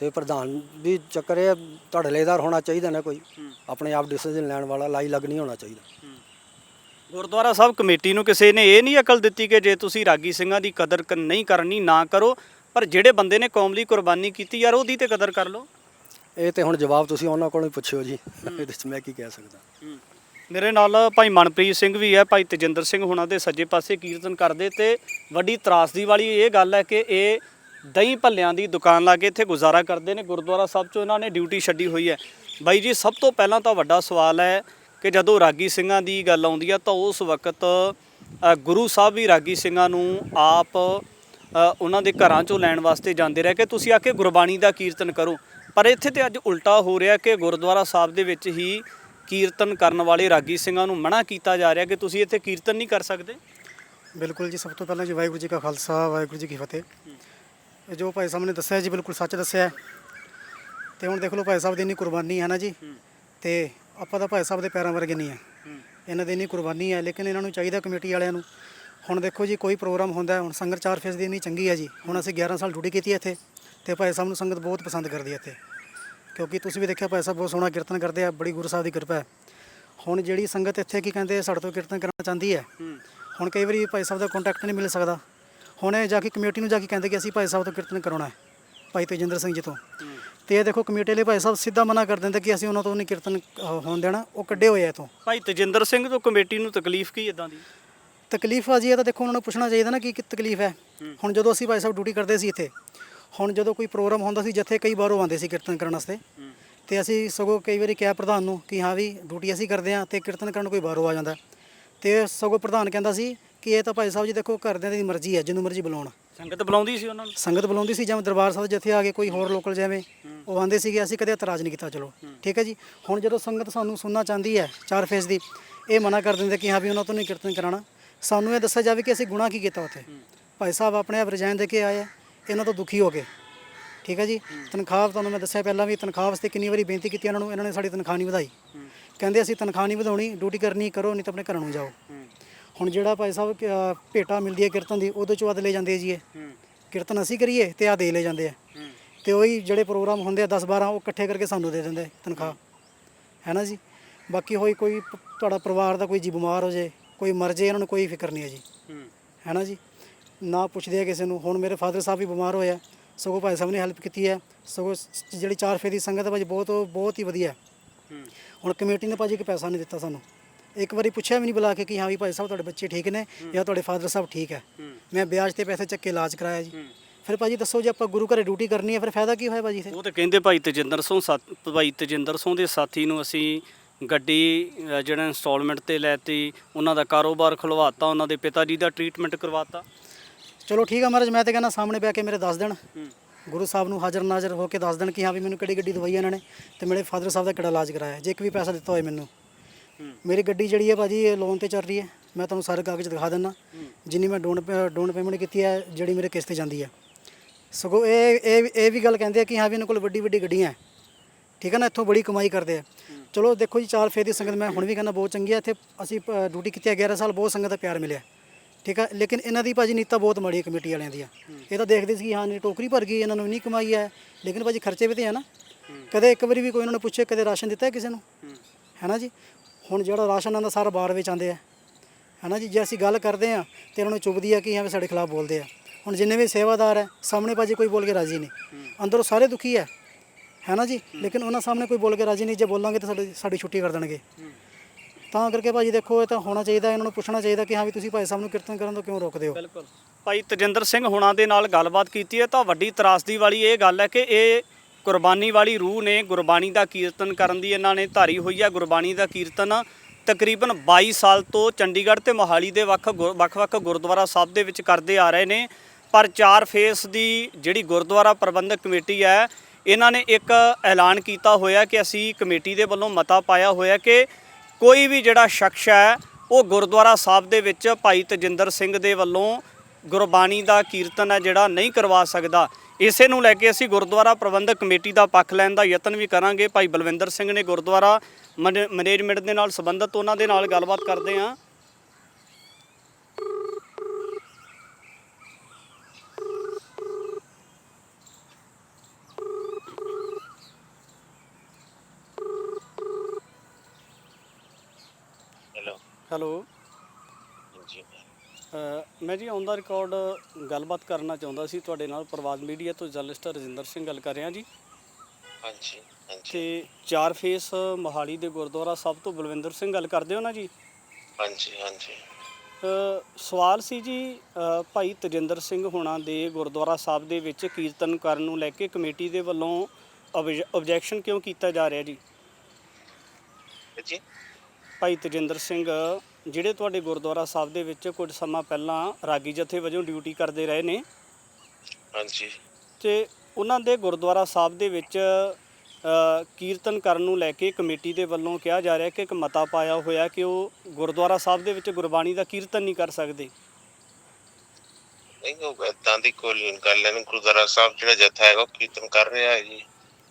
Speaker 3: ਤੇ ਪ੍ਰਧਾਨ ਵੀ ਚੱਕਰ ਇਹ ਧੜਲੇਦਾਰ ਹੋਣਾ ਚਾਹੀਦਾ ਨਾ ਕੋਈ। ਆਪਣੇ ਆਪ ਡਿਸੀਜਨ ਲੈਣ ਵਾਲਾ ਲਾਈ ਲੱਗ ਨਹੀਂ ਹੋਣਾ ਚਾਹੀਦਾ।
Speaker 2: ਗੁਰਦੁਆਰਾ ਸਾਹਿਬ ਕਮੇਟੀ ਨੂੰ ਕਿਸੇ ਨੇ ਇਹ ਨਹੀਂ ਅਕਲ ਦਿੱਤੀ ਕਿ ਜੇ ਤੁਸੀਂ ਰਾਗੀ ਸਿੰਘਾਂ ਦੀ ਕਦਰ ਨਹੀਂ ਕਰਨੀ ਨਾ ਕਰੋ ਪਰ ਜਿਹੜੇ ਬੰਦੇ ਨੇ ਕੌਮ ਲਈ ਕੁਰਬਾਨੀ ਕੀਤੀ ਯਾਰ ਉਹਦੀ ਤੇ ਕਦਰ ਕਰ ਲਓ।
Speaker 3: ਇਹ ਤੇ ਹੁਣ ਜਵਾਬ ਤੁਸੀਂ ਉਹਨਾਂ ਕੋਲੋਂ ਹੀ ਪੁੱਛਿਓ ਜੀ। ਇਹਦੇ ਵਿੱਚ ਮੈਂ ਕੀ ਕਹਿ ਸਕਦਾ।
Speaker 2: ਮੇਰੇ ਨਾਲ ਭਾਈ ਮਨਪ੍ਰੀਤ ਸਿੰਘ ਵੀ ਹੈ ਭਾਈ ਤੇਜਿੰਦਰ ਸਿੰਘ ਹੁਣਾਂ ਦੇ ਸੱਜੇ ਪਾਸੇ ਕੀਰਤਨ ਕਰਦੇ ਤੇ ਵੱਡੀ ਤਰਾਸਦੀ ਵਾਲੀ ਇਹ ਗੱਲ ਹੈ ਕਿ ਇਹ ਦਹੀਂ ਭੱਲਿਆਂ ਦੀ ਦੁਕਾਨ ਲਾ ਕੇ ਇੱਥੇ ਗੁਜ਼ਾਰਾ ਕਰਦੇ ਨੇ। ਗੁਰਦੁਆਰਾ ਸਾਹਿਬ 'ਚੋਂ ਇਹਨਾਂ ਨੇ ਡਿਊਟੀ ਛੱਡੀ ਹੋਈ ਹੈ। ਬਾਈ ਜੀ ਸਭ ਤੋਂ ਪਹਿਲਾਂ ਤਾਂ ਵੱਡਾ ਸਵਾਲ ਹੈ ਕਿ ਜਦੋਂ ਰਾਗੀ ਸਿੰਘਾਂ ਦੀ ਗੱਲ ਆਉਂਦੀ ਹੈ ਤਾਂ ਉਸ ਵਕਤ ਗੁਰੂ ਸਾਹਿਬ ਵੀ ਰਾਗੀ ਸਿੰਘਾਂ ਨੂੰ ਆਪ ਉਹਨਾਂ ਦੇ ਘਰਾਂ 'ਚੋਂ ਲੈਣ ਵਾਸਤੇ ਜਾਂਦੇ ਰਹੇ ਕਿ ਤੁਸੀਂ ਆ ਕੇ ਗੁਰਬਾਣੀ ਦਾ ਕੀਰਤਨ ਕਰੋ। ਪਰ ਇੱਥੇ ਤੇ ਅੱਜ ਉਲਟਾ ਹੋ ਰਿਹਾ ਕਿ ਗੁਰਦੁਆਰਾ ਸਾਹਿਬ ਦੇ ਵਿੱਚ ਹੀ ਕੀਰਤਨ ਕਰਨ ਵਾਲੇ ਰਾਗੀ ਸਿੰਘਾਂ ਨੂੰ ਮਨਾ ਕੀਤਾ ਜਾ ਰਿਹਾ ਕਿ ਤੁਸੀਂ ਇੱਥੇ ਕੀਰਤਨ ਨਹੀਂ ਕਰ ਸਕਦੇ?
Speaker 5: ਬਿਲਕੁਲ ਜੀ ਸਭ ਤੋਂ ਪਹਿਲਾਂ ਜੀ ਵਾਹਿਗੁਰੂ ਜੀ ਕਾ ਖਾਲਸਾ ਵਾਹਿਗੁਰੂ ਜੀ ਕੀ ਫਤਿਹ। ਇਹ ਜੋ ਭਾਈ ਸਾਹਿਬ ਨੇ ਦੱਸਿਆ ਜੀ ਬਿਲਕੁਲ ਸੱਚ ਦੱਸਿਆ। ਤੇ ਹੁਣ ਦੇਖ ਲਓ ਭਾਈ ਸਾਹਿਬ ਦੀ ਇੰਨੀ ਕੁਰਬਾਨੀ ਹੈ ਨਾ ਜੀ। ਤੇ ਆਪਾਂ ਤਾਂ ਭਾਈ ਸਾਹਿਬ ਦੇ ਪੈਰਾਂ ਵਰਗੇ ਨਹੀਂ ਆ। ਇਹਨਾਂ ਦੀ ਇੰਨੀ ਕੁਰਬਾਨੀ ਹੈ ਲੇਕਿਨ ਇਹਨਾਂ ਨੂੰ ਚਾਹੀਦਾ ਕਮੇਟੀ ਵਾਲਿਆਂ ਨੂੰ ਹੁਣ ਦੇਖੋ ਜੀ, ਕੋਈ ਪ੍ਰੋਗਰਾਮ ਹੁੰਦਾ ਹੁਣ ਸੰਗਤ 4 ਫੇਸ ਦੀ ਇੰਨੀ ਚੰਗੀ ਹੈ ਜੀ। ਹੁਣ ਅਸੀਂ 11 ਸਾਲ ਡਿਊਟੀ ਕੀਤੀ ਇੱਥੇ ਤੇ ਭਾਈ ਸਾਹਿਬ ਨੂੰ ਸੰਗਤ ਬਹੁਤ ਪਸੰਦ ਕਰਦੀ ਹੈ ਇੱਥੇ। ਕਿਉਂਕਿ ਤੁਸੀਂ ਵੀ ਦੇਖਿਆ ਭਾਈ ਸਾਹਿਬ ਬਹੁਤ ਸੋਹਣਾ ਕੀਰਤਨ ਕਰਦੇ ਆ, ਬੜੀ ਗੁਰੂ ਸਾਹਿਬ ਦੀ ਕਿਰਪਾ ਹੈ। ਹੁਣ ਜਿਹੜੀ ਸੰਗਤ ਇੱਥੇ ਕੀ ਕਹਿੰਦੇ ਸਾਡੇ ਤੋਂ ਕੀਰਤਨ ਕਰਨਾ ਚਾਹੁੰਦੀ ਹੈ, ਹੁਣ ਕਈ ਵਾਰੀ ਭਾਈ ਸਾਹਿਬ ਦਾ ਕੰਟੈਕਟ ਨਹੀਂ ਮਿਲ ਸਕਦਾ। ਹੁਣ ਇਹ ਜਾ ਕੇ ਕਮੇਟੀ ਨੂੰ ਜਾ ਕੇ ਕਹਿੰਦੇ ਕਿ ਅਸੀਂ ਭਾਈ ਸਾਹਿਬ ਤੋਂ ਕੀਰਤਨ ਕਰਾਉਣਾ ਹੈ, ਭਾਈ ਤੇਜਿੰਦਰ ਸਿੰਘ ਜੀ ਤੋਂ। ਤੇ ਇਹ ਦੇਖੋ ਕਮੇਟੀ ਵਾਲੇ ਭਾਈ ਸਾਹਿਬ ਸਿੱਧਾ ਮਨਾ ਕਰ ਦਿੰਦੇ ਕਿ ਅਸੀਂ ਉਹਨਾਂ ਤੋਂ ਨਹੀਂ ਕੀਰਤਨ ਹੋਣ ਦੇਣਾ, ਉਹ ਕੱਢੇ ਹੋਏ ਆ ਇਥੋਂ।
Speaker 2: ਭਾਈ ਤੇਜਿੰਦਰ ਸਿੰਘ ਤੋਂ ਕਮੇਟੀ ਨੂੰ ਤਕਲੀਫ ਕੀ ਇਦਾਂ ਦੀ?
Speaker 5: ਤਕਲੀਫ ਆ ਜੀ ਇਹ ਤਾਂ ਦੇਖੋ ਉਹਨਾਂ ਨੂੰ ਪੁੱਛਣਾ ਚਾਹੀਦਾ ਨਾ ਕਿ ਕੀ ਤਕਲੀਫ ਹੈ। ਹੁਣ ਜਦੋਂ ਅਸੀਂ ਭਾਈ ਸਾਹਿਬ ਡਿਊਟੀ ਕਰਦੇ ਸੀ ਇੱਥੇ ਹੁਣ ਜਦੋਂ ਕੋਈ ਪ੍ਰੋਗਰਾਮ ਹੁੰਦਾ ਸੀ ਜਿੱਥੇ ਕਈ ਬਾਹਰੋਂ ਆਉਂਦੇ ਸੀ ਕੀਰਤਨ ਕਰਨ ਵਾਸਤੇ ਤੇ ਅਸੀਂ ਸਗੋਂ ਕਈ ਵਾਰੀ ਕਿਹਾ ਪ੍ਰਧਾਨ ਨੂੰ ਕਿ ਹਾਂ ਵੀ ਡਿਊਟੀ ਅਸੀਂ ਕਰਦੇ ਹਾਂ ਤੇ ਕੀਰਤਨ ਕਰਨ ਕੋਈ ਬਾਹਰੋਂ ਆ ਜਾਂਦਾ। ਤੇ ਸਗੋਂ ਪ੍ਰਧਾਨ ਕਹਿੰਦਾ ਸੀ ਕਿ ਇਹ ਤਾਂ ਭਾਈ ਸਾਹਿਬ ਜੀ ਦੇਖੋ ਘਰਦਿਆਂ ਦੀ ਮਰਜ਼ੀ ਹੈ ਜਿਹਨੂੰ ਮਰਜ਼ੀ ਬੁਲਾਉਣ।
Speaker 2: ਸੰਗਤ ਬੁਲਾਉਂਦੀ ਸੀ ਉਹਨਾਂ ਨੂੰ?
Speaker 5: ਸੰਗਤ ਬੁਲਾਉਂਦੀ ਸੀ ਜਿਵੇਂ ਦਰਬਾਰ ਸਾਹਿਬ ਜਿੱਥੇ ਆ ਕੇ ਕੋਈ ਹੋਰ ਲੋਕਲ ਜਿਵੇਂ ਉਹ ਆਂਦੇ ਸੀਗੇ ਅਸੀਂ ਕਦੇ ਇਤਰਾਜ਼ ਨਹੀਂ ਕੀਤਾ ਚਲੋ ਠੀਕ ਹੈ ਜੀ। ਹੁਣ ਜਦੋਂ ਸੰਗਤ ਸਾਨੂੰ ਸੁਣਨਾ ਚਾਹੁੰਦੀ ਹੈ ਚਾਰ ਫੇਸ ਦੀ ਇਹ ਮਨਾ ਕਰ ਦਿੰਦੇ ਕਿ ਹਾਂ ਵੀ ਉਹਨਾਂ ਤੋਂ ਨਹੀਂ ਕੀਰਤਨ ਕਰਾਉਣਾ। ਸਾਨੂੰ ਇਹ ਦੱਸਿਆ ਜਾਵੇ ਕਿ ਅਸੀਂ ਗੁਨਾਹ ਕੀ ਕੀਤਾ ਉੱਥੇ? ਭਾਈ ਸਾਹਿਬ ਆਪਣੇ ਆਪ ਰਜਾਇਨ ਦੇ ਕੇ ਆਏ ਆ, ਇਹਨਾਂ ਤੋਂ ਦੁਖੀ ਹੋ ਗਏ। ਠੀਕ ਹੈ ਜੀ? ਤਨਖਾਹ ਤੁਹਾਨੂੰ ਮੈਂ ਦੱਸਿਆ ਪਹਿਲਾਂ ਵੀ ਤਨਖਾਹ ਵਾਸਤੇ ਕਿੰਨੀ ਵਾਰੀ ਬੇਨਤੀ ਕੀਤੀ ਇਹਨਾਂ ਨੂੰ, ਇਹਨਾਂ ਨੇ ਸਾਡੀ ਤਨਖਾਹ ਨਹੀਂ ਵਧਾਈ। ਕਹਿੰਦੇ ਅਸੀਂ ਤਨਖਾਹ ਨਹੀਂ ਵਧਾਉਣੀ ਡਿਊਟੀ ਕਰਨੀ ਕਰੋ, ਨਹੀਂ ਤਾਂ ਆਪਣੇ ਘਰਾਂ ਨੂੰ ਜਾਓ। ਹੁਣ ਜਿਹੜਾ ਭਾਈ ਸਾਹਿਬ ਭੇਟਾ ਮਿਲਦੀ ਹੈ ਕੀਰਤਨ ਦੀ, ਉਹਦੇ ਚੋਂ ਵੱਧ ਲੈ ਜਾਂਦੇ ਜੀ ਇਹ। ਕੀਰਤਨ ਅਸੀਂ ਕਰੀਏ ਤੇ ਆ ਦੇ ਲੈ ਜਾਂਦੇ ਆ। ਤੇ ਉਹੀ ਜਿਹੜੇ ਪ੍ਰੋਗਰਾਮ ਹੁੰਦੇ ਆ 10 12 ਉਹ ਇਕੱਠੇ ਕਰਕੇ ਸਾਨੂੰ ਦੇ ਦਿੰਦੇ ਤਨਖਾਹ। ਹੈ ਨਾ ਜੀ? ਬਾਕੀ ਹੋਈ ਕੋਈ ਤੁਹਾਡਾ ਪਰਿਵਾਰ ਦਾ ਕੋਈ ਜੀ ਬਿਮਾਰ ਹੋ ਜੇ ਕੋਈ ਮਰ ਜੇ ਇਹਨਾਂ ਨੂੰ ਕੋਈ ਫਿਕਰ ਨਹੀਂ ਹੈ ਜੀ। ਹੈ। ਨਾ ਜੀ? ਨਾ ਪੁੱਛਦੇ ਆ ਕਿਸੇ ਨੂੰ। ਹੁਣ ਮੇਰੇ ਫਾਦਰ ਸਾਹਿਬ ਵੀ ਬਿਮਾਰ ਹੋਏ ਆ। ਸਗੋਂ ਭਾਈ ਸਾਹਿਬ ਨੇ ਹੈਲਪ ਕੀਤੀ ਹੈ। ਸਗੋਂ ਸ- ਜਿਹੜੀ ਚਾਰ ਫੇਰੀ ਸੰਗਤ ਹੈ ਭਾਜੀ ਬਹੁਤ ਬਹੁਤ ਹੀ ਵਧੀਆ ਹੈ। ਹੁਣ ਕਮੇਟੀ ਨੇ ਭਾਜੀ ਇੱਕ ਪੈਸਾ ਨਹੀਂ ਦਿੱਤਾ ਸਾਨੂੰ। ਇੱਕ ਵਾਰੀ ਪੁੱਛਿਆ ਵੀ ਨਹੀਂ ਬੁਲਾ ਕੇ ਕਿ ਹਾਂ ਵੀ ਭਾਈ ਸਾਹਿਬ ਤੁਹਾਡੇ ਬੱਚੇ ਠੀਕ ਨੇ ਜਾਂ ਤੁਹਾਡੇ ਫਾਦਰ ਸਾਹਿਬ ਠੀਕ ਹੈ। ਮੈਂ ਵਿਆਜ ਤੇ ਪੈਸੇ ਚੱਕ ਕੇ ਇਲਾਜ ਕਰਾਇਆ ਜੀ। ਫਿਰ ਭਾਜੀ ਦੱਸੋ ਜੇ ਆਪਾਂ ਗੁਰੂ ਘਰੇ ਡਿਊਟੀ ਕਰਨੀ ਹੈ ਫਿਰ ਫਾਇਦਾ ਕੀ ਹੋਇਆ ਭਾਜੀ ਇੱਥੇ?
Speaker 2: ਉਹ ਤੇ ਕਹਿੰਦੇ ਭਾਈ ਤੇਜਿੰਦਰ ਸਿੰਘ ਸਾਥ- ਭਾਈ ਤੇਜਿੰਦਰ ਸਿੰਘ ਦੇ ਸਾਥੀ ਨੂੰ ਅਸੀਂ ਗੱਡੀ ਅ, ਜਿਹੜਾ ਇੰਸਟਾਲਮੈਂਟ ਤੇ ਲੈਤੀ ਉਹਨਾਂ ਦਾ ਕਾਰੋਬਾਰ ਖੁਲਵਾਤਾ ਉਹਨਾਂ ਦੇ ਪਿਤਾ ਜੀ ਦਾ ਟ੍ਰੀਟਮੈਂਟ ਕਰਵਾਤਾ।
Speaker 5: ਚਲੋ ਠੀਕ ਆ ਮਹਾਰਾਜ ਮੈਂ ਤੇ ਕਹਿੰਦਾ ਸਾਹਮਣੇ ਬਹਿ ਕੇ ਮੇਰੇ ਦੱਸ ਦੇਣ। ਗੁਰੂ ਸਾਹਿਬ ਨੂੰ ਹਾਜ਼ਰ ਨਾਜ਼ਰ ਹੋ ਕੇ ਦੱਸ ਦੇਣ ਕਿ ਹਾਂ ਵੀ ਮੈਨੂੰ ਕਿਹੜੀ ਗੱਡੀ ਦਵਾਈ ਇਹਨਾਂ ਨੇ ਤੇ ਮੇਰੇ ਫਾਦਰ ਸਾਹਿਬ ਦਾ ਕਿਹੜਾ ਇਲਾਜ ਕਰਾਇਆ। ਜੇ ਇੱਕ ਵੀ ਪੈਸਾ ਦਿੱਤਾ ਹੋਏ ਮੈਨੂੰ। ਮੇਰੀ ਗੱਡੀ ਜਿਹੜੀ ਹੈ ਭਾਜੀ ਇਹ ਲੋਨ ਤੇ ਚੱਲ ਰਹੀ ਹੈ। ਮੈਂ ਤੁਹਾਨੂੰ ਸਾਰੇ ਕਾਗਜ਼ ਦਿਖਾ ਦਿੰਦਾ। ਜਿੰਨੀ ਮੈਂ ਡੋਨ ਡੋਨ ਪੇਮੈਂਟ ਕੀਤੀ ਹੈ ਜਿਹੜੀ ਮੇਰੇ ਕਿਸ਼ਤ ਤੇ ਜਾਂਦੀ ਹੈ। ਸਗੋਂ ਇਹ ਇਹ ਇਹ ਵੀ ਗੱਲ ਕਹਿੰਦੇ ਆ ਕਿ ਹਾਂ ਵੀ ਇਹਨਾਂ ਕੋਲ ਵੱਡੀ ਵੱਡੀ ਗੱਡੀਆਂ ਹੈ। ਠੀਕ ਹੈ ਨਾ ਇੱਥੋਂ ਬੜੀ ਕਮਾਈ ਕਰਦੇ ਆ। ਚਲੋ ਦੇਖੋ ਜੀ ਚਾਰ ਫੇਰ ਦੀ ਸੰਗਤ ਮੈਂ ਹੁਣ ਵੀ ਕਹਿੰਦਾ ਬਹੁਤ ਚੰਗੀ ਹੈ ਇੱਥੇ ਅਸੀਂ ਅ, ਡਿਊਟੀ ਕੀਤੀ ਹੈ 11 ਸਾਲ ਬਹੁਤ ਸੰਗਤ ਦਾ ਪਿਆਰ ਮਿਲਿਆ। ਠੀਕ ਹੈ ਲੇਕਿਨ ਇਹਨਾਂ ਦੀ ਭਾਜੀ ਨੀਤਾ ਬਹੁਤ ਮਾੜੀ ਹੈ ਕਮੇਟੀ ਵਾਲਿਆਂ ਦੀਆਂ। ਇਹ ਤਾਂ ਦੇਖਦੇ ਸੀ ਕਿ ਹਾਂ ਨਹੀਂ ਟੋਕਰੀ ਭਰ ਗਈ ਇਹਨਾਂ ਨੂੰ ਨਹੀਂ ਕਮਾਈ ਹੈ ਲੇਕਿਨ ਭਾਜੀ ਖਰਚੇ ਵੀ ਤੇ ਹੈ ਨਾ। ਕਦੇ ਇੱਕ ਵਾਰੀ ਵੀ ਕੋਈ ਉਹਨਾਂ ਨੇ ਪੁੱਛੇ ਕਦੇ ਰਾਸ਼ਨ ਦਿੱਤਾ ਕਿਸੇ ਨੂੰ? ਹੈ ਨਾ ਜੀ? ਹੁਣ ਜਿਹੜਾ ਰਾਸ਼ਨ ਆਉਂਦਾ ਸਾਰਾ ਬਾਹਰ ਵਿੱਚ ਆਉਂਦੇ ਆ। ਹੈ ਨਾ ਜੀ? ਜੇ ਅਸੀਂ ਗੱਲ ਕਰਦੇ ਆ ਤੇ ਉਹਨਾਂ ਨੂੰ ਚੁੱਭਦੀ ਆ ਕਿ ਐਵੇਂ ਸਾਡੇ ਖਿਲਾਫ ਬੋਲਦੇ ਆ। ਹੁਣ ਜਿੰਨੇ ਵੀ ਸੇਵਾਦਾਰ ਹੈ ਸਾਹਮਣੇ ਭਾਜੀ ਕੋਈ ਬੋਲ ਕੇ ਰਾਜੀ ਨਹੀਂ। ਅੰਦਰੋਂ ਸਾਰੇ ਦੁਖੀ ਹੈ ਹੈ ਨਾ ਜੀ? ਲੇਕਿਨ ਉਹਨਾਂ ਸਾਹਮਣੇ ਕੋਈ ਬੋਲ ਕੇ ਰਾਜੀ ਨਹੀਂ ਜੇ ਬੋਲਾਂਗੇ ਤਾਂ ਸਾਡੀ ਸਾਡੀ ਛੁੱਟੀ ਕਰ ਦੇਣਗੇ। ਤਾਂ ਕਰਕੇ ਭਾਜੀ ਦੇਖੋ ਇਹ ਤਾਂ ਹੋਣਾ ਚਾਹੀਦਾ ਇਹਨਾਂ ਨੂੰ ਪੁੱਛਣਾ ਚਾਹੀਦਾ ਕਿ ਹਾਂ ਵੀ ਤੁਸੀਂ ਭਾਈ ਸਾਹਿਬ ਨੂੰ ਕੀਰਤਨ ਕਰਨ ਤੋਂ ਕਿਉਂ ਰੋਕਦੇ ਹੋ?
Speaker 2: ਬਿਲਕੁਲ। ਭਾਈ ਤਜਿੰਦਰ ਸਿੰਘ ਹੁਣਾਂ ਦੇ ਨਾਲ ਗੱਲਬਾਤ ਕੀਤੀ ਹੈ ਤਾਂ ਵੱਡੀ ਤਰਾਸਦੀ ਵਾਲੀ ਇਹ ਗੱਲ ਹੈ ਕਿ ਇਹ ਕੁਰਬਾਨੀ ਵਾਲੀ ਰੂਹ ਨੇ ਗੁਰਬਾਣੀ ਦਾ ਕੀਰਤਨ ਕਰਨ ਦੀ ਇਹਨਾਂ ਨੇ ਧਾਰੀ ਹੋਈ ਹੈ। ਗੁਰਬਾਣੀ ਦਾ ਕੀਰਤਨ ਤਕਰੀਬਨ 22 ਸਾਲ ਤੋਂ ਚੰਡੀਗੜ੍ਹ ਤੇ ਮੋਹਾਲੀ ਦੇ ਵੱਖ ਵੱਖ-ਵੱਖ ਗੁਰਦੁਆਰਾ ਸਾਹਿਬ ਦੇ ਵਿੱਚ ਕਰਦੇ ਆ ਰਹੇ ਨੇ। ਪਰ ਚਾਰ ਫੇਸ ਦੀ ਜਿਹੜੀ ਗੁਰਦੁਆਰਾ ਪ੍ਰਬੰਧਕ ਕਮੇਟੀ ਹੈ ਇਹਨਾਂ ਨੇ ਇੱਕ ਐਲਾਨ ਕੀਤਾ ਹੋਇਆ ਕਿ ਅਸੀਂ ਕਮੇਟੀ ਦੇ ਵੱਲੋਂ ਮਤਾ ਪਾਇਆ ਹੋਇਆ ਕਿ ਕੋਈ ਵੀ ਜਿਹੜਾ ਸ਼ਖਸ ਹੈ, ਉਹ ਗੁਰਦੁਆਰਾ ਸਾਹਿਬ ਦੇ ਵਿੱਚ ਭਾਈ ਤਜਿੰਦਰ ਸਿੰਘ ਦੇ ਵੱਲੋਂ ਗੁਰਬਾਣੀ ਦਾ ਕੀਰਤਨ ਹੈ ਜਿਹੜਾ ਨਹੀਂ ਕਰਵਾ ਸਕਦਾ। ਇਸੇ ਨੂੰ ਲੈ ਕੇ ਅਸੀਂ ਗੁਰਦੁਆਰਾ ਪ੍ਰਬੰਧਕ ਕਮੇਟੀ ਦਾ ਪੱਖ ਲੈਣ ਦਾ ਯਤਨ ਵੀ ਕਰਾਂਗੇ। ਭਾਈ ਬਲਵਿੰਦਰ ਸਿੰਘ ਨੇ ਗੁਰਦੁਆਰਾ ਮੈਨੇ- ਮੈਨੇਜਮੈਂਟ ਦੇ ਨਾਲ ਸੰਬੰਧਤ ਉਹਨਾਂ ਦੇ ਨਾਲ ਗੱਲਬਾਤ ਕਰਦੇ ਹਾਂ।
Speaker 1: ਹੈਲੋ। ਜੀ
Speaker 2: ਅ, ਮੈਂ ਜੀ ਔਨ ਦਾ ਰਿਕਾਰਡ ਗੱਲਬਾਤ ਕਰਨਾ ਚਾਹੁੰਦਾ ਸੀ ਤੁਹਾਡੇ ਨਾਲ ਪ੍ਰਵਾਦ ਮੀਡੀਆ ਤੋਂ ਜਰਨਲਿਸਟ ਰਜਿੰਦਰ ਸਿੰਘ ਗੱਲ ਕਰ ਰਿਹਾ ਜੀ।
Speaker 1: ਹਾਂਜੀ ਹਾਂਜੀ।
Speaker 2: ਤੇ ਚਾਰ ਫੇਸ ਮੋਹਾਲੀ ਦੇ ਗੁਰਦੁਆਰਾ ਸਾਹਿਬ ਤੋਂ ਬਲਵਿੰਦਰ ਸਿੰਘ ਗੱਲ ਕਰਦੇ ਹੋ ਨਾ ਜੀ?
Speaker 1: ਹਾਂਜੀ ਹਾਂਜੀ।
Speaker 2: ਅ, ਸਵਾਲ ਸੀ ਜੀ ਅ, ਭਾਈ ਤਜਿੰਦਰ ਸਿੰਘ ਹੋਣਾ ਦੇ ਗੁਰਦੁਆਰਾ ਸਾਹਿਬ ਦੇ ਵਿੱਚ ਕੀਰਤਨ ਕਰਨ ਨੂੰ ਲੈ ਕੇ ਕਮੇਟੀ ਦੇ ਵੱਲੋਂ ਆਬਜੈਕਸ਼ਨ ਕਿਉਂ ਕੀਤਾ ਜਾ ਰਿਹਾ ਜੀ?
Speaker 1: ਜੀ
Speaker 2: ਭਾਈ ਤਜਿੰਦਰ ਸਿੰਘ ਜਿਹੜੇ ਤੁਹਾਡੇ ਗੁਰਦੁਆਰਾ ਸਾਹਿਬ ਦੇ ਵਿੱਚ ਕੁਝ ਸਮਾਂ ਪਹਿਲਾਂ ਰਾਗੀ ਜਥੇ ਵਜੋਂ ਡਿਊਟੀ ਕਰਦੇ ਰਹੇ ਨੇ।
Speaker 1: ਹਾਂਜੀ।
Speaker 2: ਤੇ ਉਹਨਾਂ ਦੇ ਗੁਰਦੁਆਰਾ ਸਾਹਿਬ ਦੇ ਵਿੱਚ ਅ, ਕੀਰਤਨ ਕਰਨ ਨੂੰ ਲੈ ਕੇ ਕਮੇਟੀ ਦੇ ਵੱਲੋਂ ਕਿਹਾ ਜਾ ਰਿਹਾ ਕਿ ਇੱਕ ਮਤਾ ਪਾਇਆ ਹੋਇਆ ਕਿ ਉਹ ਗੁਰਦੁਆਰਾ ਸਾਹਿਬ ਦੇ ਵਿੱਚ ਗੁਰਬਾਣੀ ਦਾ ਕੀਰਤਨ ਨਹੀਂ ਕਰ ਸਕਦੇ।
Speaker 1: ਨਹੀਂ ਉਹ ਏਦਾਂ ਦੀ ਕੋਈ ਗੱਲ ਨਹੀਂ। ਗੁਰਦੁਆਰਾ ਸਾਹਿਬ ਜਿਹੜਾ ਜਥਾ ਹੈਗਾ ਉਹ ਕੀਰਤਨ ਕਰ ਰਿਹਾ ਹੈ ਜੀ।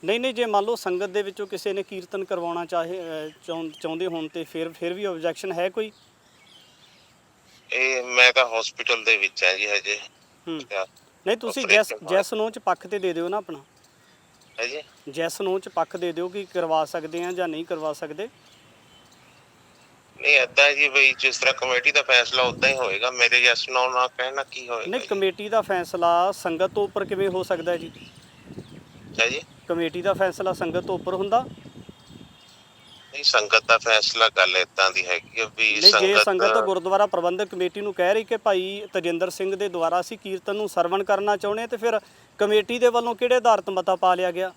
Speaker 2: ਨਹੀਂ ਨਹੀਂ ਜੇ ਮੰਨ ਲਓ ਸੰਗਤ ਦੇ ਵਿੱਚੋਂ ਕਿਸੇ ਨੇ ਕੀਰਤਨ ਕਰਵਾਉਣਾ ਚਾਹੇ ਚਾਹੁੰਦੇ ਹੋਣ ਤੇ ਫਿਰ ਫਿਰ ਵੀ ਆਬਜੈਕਸ਼ਨ ਹੈ ਕੋਈ?
Speaker 1: ਇਹ ਮੈਂ ਤਾਂ ਹਸਪੀਟਲ ਦੇ ਵਿੱਚ ਹਾਂ ਜੀ ਹਜੇ।
Speaker 2: ਹੂੰ। ਨਹੀਂ ਤੁਸੀਂ ਜੈਸ
Speaker 1: ਹੋਇਆ।
Speaker 2: ਜੈਸ ਨੋ ਚ ਪੱਖ ਤੇ ਦੇ ਦਿਓ ਨਾ ਆਪਣਾ।
Speaker 1: ਹੈ ਜੀ।
Speaker 2: ਜੈਸ ਨੋ ਚ ਪੱਖ ਦੇ ਦਿਓ ਕਿ ਕਰਵਾ ਸਕਦੇ ਆ ਜਾਂ ਨਹੀਂ ਕਰਵਾ ਸਕਦੇ।
Speaker 1: ਨਹੀਂ ਏਦਾਂ ਜੀ ਬਈ ਜਿਸ ਤਰ੍ਹਾਂ ਕਮੇਟੀ ਦਾ ਫੈਸਲਾ ਉਦਾਂ ਹੀ ਹੋਏਗਾ। ਮੇਰੇ ਯੈਸ ਨੋ ਨਾ ਕਹਿਣਾ ਕੀ ਹੋਏਗਾ
Speaker 2: ਨਹੀਂ
Speaker 1: ਜੀ?
Speaker 2: ਕਮੇਟੀ ਦਾ ਫੈਸਲਾ ਸੰਗਤ ਤੋਂ ਉੱਪਰ ਕਿਵੇਂ ਹੋ ਸਕਦਾ ਹੈ ਜੀ?
Speaker 1: ਹੈ ਜੀ?
Speaker 2: ਕਮੇਟੀ ਦਾ ਫੈਸਲਾ ਸੰਗਤ ਤੋਂ ਉੱਪਰ ਹੁੰਦਾ?
Speaker 1: ਨਹੀਂ ਸੰਗਤ ਦਾ ਫੈਸਲਾ ਗੱਲ ਏਦਾਂ ਦੀ ਹੈਗੀ ਆ ਵੀ
Speaker 2: ਨਹੀਂ ਜੇ ਸੰਗਤ ਗੁਰਦੁਆਰਾ ਪ੍ਰਬੰਧਕ ਕਮੇਟੀ ਨੂੰ ਕਹਿ ਰਹੀ ਕਿ ਭਾਈ ਤਜਿੰਦਰ ਸਿੰਘ ਦੇ ਦੁਆਰਾ ਅਸੀਂ ਕੀਰਤਨ ਨੂੰ ਸਰਵਣ ਕਰਨਾ ਚਾਹੁੰਦੇ ਤੇ ਫਿਰ ਕਮੇਟੀ ਦੇ ਵੱਲੋਂ ਕਿਹੜੇ ਆਧਾਰਿਤ ਮਤਾ ਪਾ ਲਿਆ ਗਿਆ?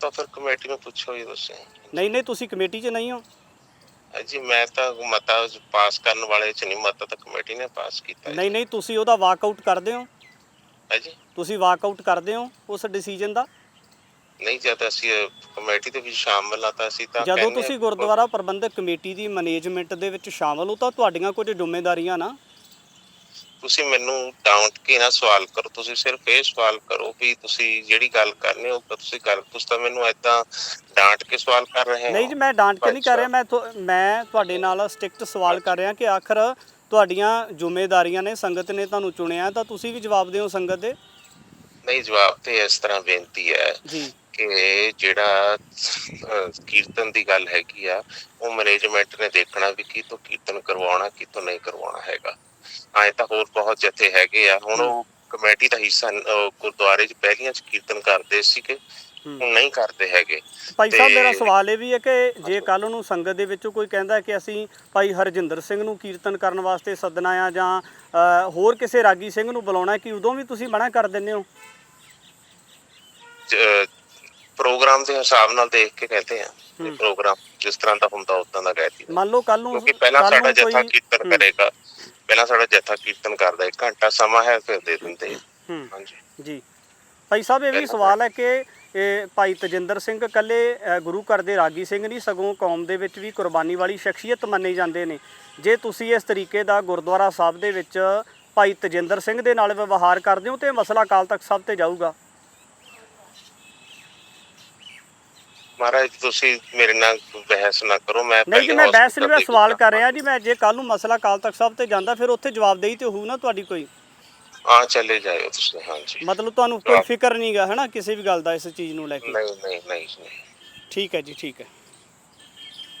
Speaker 1: ਤਾਂ ਫਿਰ ਕਮੇਟੀ ਨੂੰ ਪੁੱਛੋ ਜੀ ਤੁਸੀਂ।
Speaker 2: ਨਹੀਂ ਨਹੀਂ ਤੁਸੀਂ ਕਮੇਟੀ 'ਚ ਨਹੀਂ ਹੋ।
Speaker 1: ਹੈ ਜੀ ਮੈਂ ਤਾਂ ਮਤਾ ਪਾਸ ਕਰਨ ਵਾਲੇ ਚ ਨਹੀਂ ਮਤਾ ਤਾਂ ਕਮੇਟੀ ਨੇ ਪਾਸ ਕੀਤਾ
Speaker 2: ਨਹੀਂ ਨਹੀਂ ਤੁਸੀਂ ਉਹਦਾ ਵਾਕਆਊਟ ਕਰਦੇ ਹੋ।
Speaker 1: ਹੈ ਜੀ।
Speaker 2: ਤੁਸੀਂ ਵਾਕਆਊਟ ਕਰਦੇ ਹੋ ਉਸ ਡਿਸੀਜਨ ਦਾ?
Speaker 1: ਨਹੀਂ ਜਦ ਅਸੀਂ ਕਮੇਟੀ ਦੇ ਵਿੱਚ ਸ਼ਾਮਲ ਆ ਤਾਂ ਅਸੀਂ ਤਾਂ
Speaker 2: ਜਦੋਂ
Speaker 1: ਕਹਿੰਦੇ
Speaker 2: ਤੁਸੀਂ ਗੁਰਦੁਆਰਾ ਪ੍ਰਬੰਧਕ ਕਮੇਟੀ ਦੀ ਮੈਨੇਜਮੈਂਟ ਦੇ ਵਿੱਚ ਸ਼ਾਮਲ ਹੋ ਤਾਂ ਤੁਹਾਡੀਆਂ ਕੁਝ ਜ਼ਿੰਮੇਵਾਰੀਆਂ ਨਾ?
Speaker 1: ਤੁਸੀਂ ਮੈਨੂੰ ਡਾਊਟ ਕੇ ਨਾ ਸਵਾਲ ਕਰੋ ਤੁਸੀਂ ਸਿਰਫ ਇਹ ਸਵਾਲ ਕਰੋ ਵੀ ਤੁਸੀਂ ਜਿਹੜੀ ਗੱਲ ਕਰਨੀ ਉਹ ਤੁਸੀਂ ਗੱਲ ਤੁਸੀਂ ਤਾਂ ਮੈਨੂੰ ਏਦਾਂ ਡਾਂਟ ਕੇ ਸਵਾਲ ਕਰ ਰਹੇ ਹੋ।
Speaker 2: ਨਹੀਂ ਜੀ ਮੈਂ ਡਾਂਟ ਕੇ ਨਹੀਂ ਕਰ ਰਿਹਾ ਮੈਂ ਮੈਂ ਤੁਹਾਡੇ ਨਾਲ ਸਟ੍ਰਿਕਟ ਸਵਾਲ ਕਰ ਰਿਹਾ ਕਿ ਆਖਰ ਤੁਹਾਡੀਆਂ ਜ਼ਿੰਮੇਵਾਰੀਆਂ ਨੇ ਸੰਗਤ ਨੇ ਤੁਹਾਨੂੰ ਚੁਣਿਆ ਤਾਂ ਤੁਸੀਂ ਵੀ ਜਵਾਬ ਦਿਓ ਸੰਗਤ ਦੇ।
Speaker 1: ਨਹੀਂ ਜਵਾਬ ਤੇ ਇਸ ਤਰ੍ਹਾਂ ਬੇਨਤੀ ਹੈ
Speaker 2: ਜੀ।
Speaker 1: ਕਿ ਜਿਹੜਾ ਕੀਰਤਨ ਦੀ ਗੱਲ ਹੈਗੀ ਆ ਉਹ ਮੈਨੇਜਮੈਂਟ ਨੇ ਦੇਖਣਾ ਵੀ ਕੀ ਤੋਂ ਕੀਰਤਨ ਕਰਵਾਉਣਾ ਕੀ ਤੋਂ ਨਹੀਂ ਕਰਵਾਉਣਾ ਹੈਗਾ। ਐ ਤਾਂ ਹੋਰ ਬਹੁਤ ਜਥੇ ਹੈਗੇ ਆ। ਹੁਣ ਉਹ ਕਮੇਟੀ ਦਾ ਹਿੱਸਾ ਗੁਰਦੁਆਰੇ 'ਚ ਪਹਿਲੀਆਂ 'ਚ ਕੀਰਤਨ ਕਰਦੇ ਸੀਗੇ। ਨਹੀਂ ਕਰਦੇ ਹੈਗੇ।
Speaker 2: ਭਾਈ ਸਾਹਿਬ ਮੇਰਾ ਸਵਾਲ ਇਹ ਵੀ ਹੈ ਕਿ ਜੇ ਕੱਲ ਨੂੰ ਸੰਗਤ ਦੇ ਵਿੱਚੋਂ ਕੋਈ ਕਹਿੰਦਾ ਕਿ ਅਸੀਂ ਭਾਈ ਹਰਜਿੰਦਰ ਸਿੰਘ ਨੂੰ ਕੀਰਤਨ ਕਰਨ ਵਾਸਤੇ ਸੱਦਣਾ ਆ ਜਾਂ ਹੋਰ ਕਿਸੇ ਰਾਗੀ ਸਿੰਘ ਨੂੰ ਬੁਲਾਉਣਾ ਹੈ ਕਿ ਉਦੋਂ ਵੀ ਤੁਸੀਂ ਮਨਾ ਕਰ ਦਿੰਦੇ ਹੋ?
Speaker 1: ਪ੍ਰੋਗਰਾਮ ਦੇ ਹਿਸਾਬ ਨਾਲ ਦੇਖ ਕੇ ਕਹਿੰਦੇ ਆ। ਪ੍ਰੋਗਰਾਮ ਜਿਸ ਤਰ੍ਹਾਂ ਦਾ ਹੁੰਦਾ ਉਦਾਂ ਦਾ ਕਹਿਤੀ
Speaker 2: ਮੰਨ ਲਓ ਕੱਲ ਨੂੰ
Speaker 1: ਕਿਉਂਕਿ ਪਹਿਲਾਂ ਸਾਡਾ ਜਥਾ ਕੀਰਤਨ ਕਰੇਗਾ। ਪਹਿਲਾਂ ਸਾਡਾ ਜਥਾ ਕੀਰਤਨ ਕਰਦਾ ਇੱਕ ਘੰਟਾ ਸਮਾਂ ਹੈ ਫਿਰ ਦੇ ਦਿੰਦੇ ਹਾਂਜੀ।
Speaker 2: ਜੀ। ਭਾਈ ਸਾਹਿਬ ਇਹ ਵੀ ਸਵਾਲ ਹੈ ਕਿ ਇਹ ਭਾਈ ਤਜਿੰਦਰ ਸਿੰਘ ਇਕੱਲੇ ਅ, ਗੁਰੂ ਘਰ ਦੇ ਰਾਗੀ ਸਿੰਘ ਨਹੀਂ ਸਗੋਂ ਕੌਮ ਦੇ ਵਿੱਚ ਵੀ ਕੁਰਬਾਨੀ ਵਾਲੀ ਸ਼ਖਸੀਅਤ ਮੰਨੇ ਜਾਂਦੇ ਨੇ। ਜੇ ਤੁਸੀਂ ਇਸ ਤਰੀਕੇ ਦਾ ਗੁਰਦੁਆਰਾ ਸਾਹਿਬ ਦੇ ਵਿੱਚ ਭਾਈ ਤਜਿੰਦਰ ਸਿੰਘ ਦੇ ਨਾਲ ਵਿਵਹਾਰ ਕਰਦੇ ਹੋ ਤੇ ਮਸਲਾ ਅਕਾਲ ਤਖਤ ਸਾਹਿਬ ਤੇ ਜਾਊਗਾ।
Speaker 1: ਮਹਾਰਾਜ ਤੁਸੀਂ ਮੇਰੇ ਨਾਲ ਬਹਿਸ ਨਾ ਕਰੋ ਮੈਂ
Speaker 2: ਨਹੀਂ ਜੀ ਮੈਂ ਬਹਿਸ ਨਹੀਂ ਮੈਂ ਸਵਾਲ ਕਰ ਰਿਹਾ ਜੀ ਮੈਂ ਜੇ ਕੱਲ ਨੂੰ ਮਸਲਾ ਅਕਾਲ ਤਖਤ ਸਾਹਿਬ ਤੇ ਜਾਂਦਾ ਫਿਰ ਉੱਥੇ ਜਵਾਬਦੇਹੀ ਤੇ ਹੋਊ ਨਾ ਤੁਹਾਡੀ ਕੋਈ।
Speaker 1: ਹਾਂ ਚਲੇ ਜਾਇਓ ਤੁਸੀਂ ਹਾਂਜੀ।
Speaker 2: ਮਤਲਬ ਤੁਹਾਨੂੰ ਕੋਈ ਫਿਕਰ ਨਹੀਂਗਾ ਹੈ ਨਾ ਕਿਸੇ ਵੀ ਗੱਲ ਦਾ ਇਸ ਚੀਜ਼ ਨੂੰ ਲੈ ਕੇ?
Speaker 1: ਨਹੀਂ ਨਹੀਂ ਨਹੀਂ ਨਹੀਂ।
Speaker 2: ਠੀਕ ਹੈ ਜੀ ਠੀਕ ਹੈ।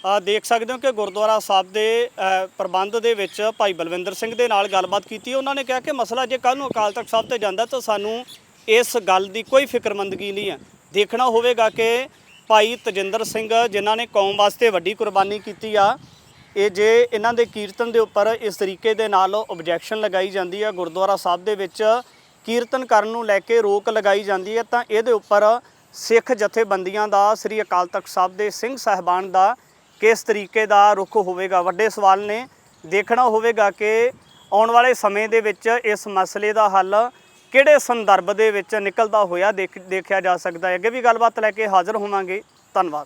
Speaker 2: ਅ, ਦੇਖ ਸਕਦੇ ਹੋ ਕਿ ਗੁਰਦੁਆਰਾ ਸਾਹਿਬ ਦੇ ਅ, ਪ੍ਰਬੰਧ ਦੇ ਵਿੱਚ ਭਾਈ ਬਲਵਿੰਦਰ ਸਿੰਘ ਦੇ ਨਾਲ ਗੱਲਬਾਤ ਕੀਤੀ। ਉਹਨਾਂ ਨੇ ਕਿਹਾ ਕਿ ਮਸਲਾ ਜੇ ਕੱਲ ਨੂੰ ਅਕਾਲ ਤਖਤ ਸਾਹਿਬ ਤੇ ਜਾਂਦਾ ਤਾਂ ਸਾਨੂੰ ਇਸ ਗੱਲ ਦੀ ਕੋਈ ਫਿਕਰਮੰਦਗੀ ਨਹੀਂ ਹੈ। ਦੇਖਣਾ ਹੋਵੇਗਾ ਕਿ ਭਾਈ ਤਜਿੰਦਰ ਸਿੰਘ ਜਿਨ੍ਹਾਂ ਨੇ ਕੌਮ ਵਾਸਤੇ ਵੱਡੀ ਕੁਰਬਾਨੀ ਕੀਤੀ ਆ ਇਹ ਜੇ ਇਹਨਾਂ ਦੇ ਕੀਰਤਨ ਦੇ ਉੱਪਰ ਇਸ ਤਰੀਕੇ ਦੇ ਨਾਲ ਆਬਜੈਕਸ਼ਨ ਲਗਾਈ ਜਾਂਦੀ ਹੈ ਗੁਰਦੁਆਰਾ ਸਾਹਿਬ ਦੇ ਵਿੱਚ ਕੀਰਤਨ ਕਰਨ ਨੂੰ ਲੈ ਕੇ ਰੋਕ ਲਗਾਈ ਜਾਂਦੀ ਹੈ ਤਾਂ ਇਹਦੇ ਉੱਪਰ ਸਿੱਖ ਜਥੇਬੰਦੀਆਂ ਦਾ, ਸ੍ਰੀ ਅਕਾਲ ਤਖਤ ਸਾਹਿਬ ਦੇ ਸਿੰਘ ਸਾਹਿਬਾਨ ਦਾ ਕਿਸ ਤਰੀਕੇ ਦਾ ਰੁਖ ਹੋਵੇਗਾ? ਵੱਡੇ ਸਵਾਲ ਨੇ। ਦੇਖਣਾ ਹੋਵੇਗਾ ਕਿ ਆਉਣ ਵਾਲੇ ਸਮੇਂ ਦੇ ਵਿੱਚ ਇਸ ਮਸਲੇ ਦਾ ਹੱਲ ਕਿਹੜੇ ਸੰਦਰਭ ਦੇ ਵਿੱਚ ਨਿਕਲਦਾ ਹੋਇਆ ਦੇਖ- ਦੇਖਿਆ ਜਾ ਸਕਦਾ ਹੈ। ਅੱਗੇ ਵੀ ਗੱਲਬਾਤ ਲੈ ਕੇ ਹਾਜ਼ਰ ਹੋਵਾਂਗੇ। ਧੰਨਵਾਦ।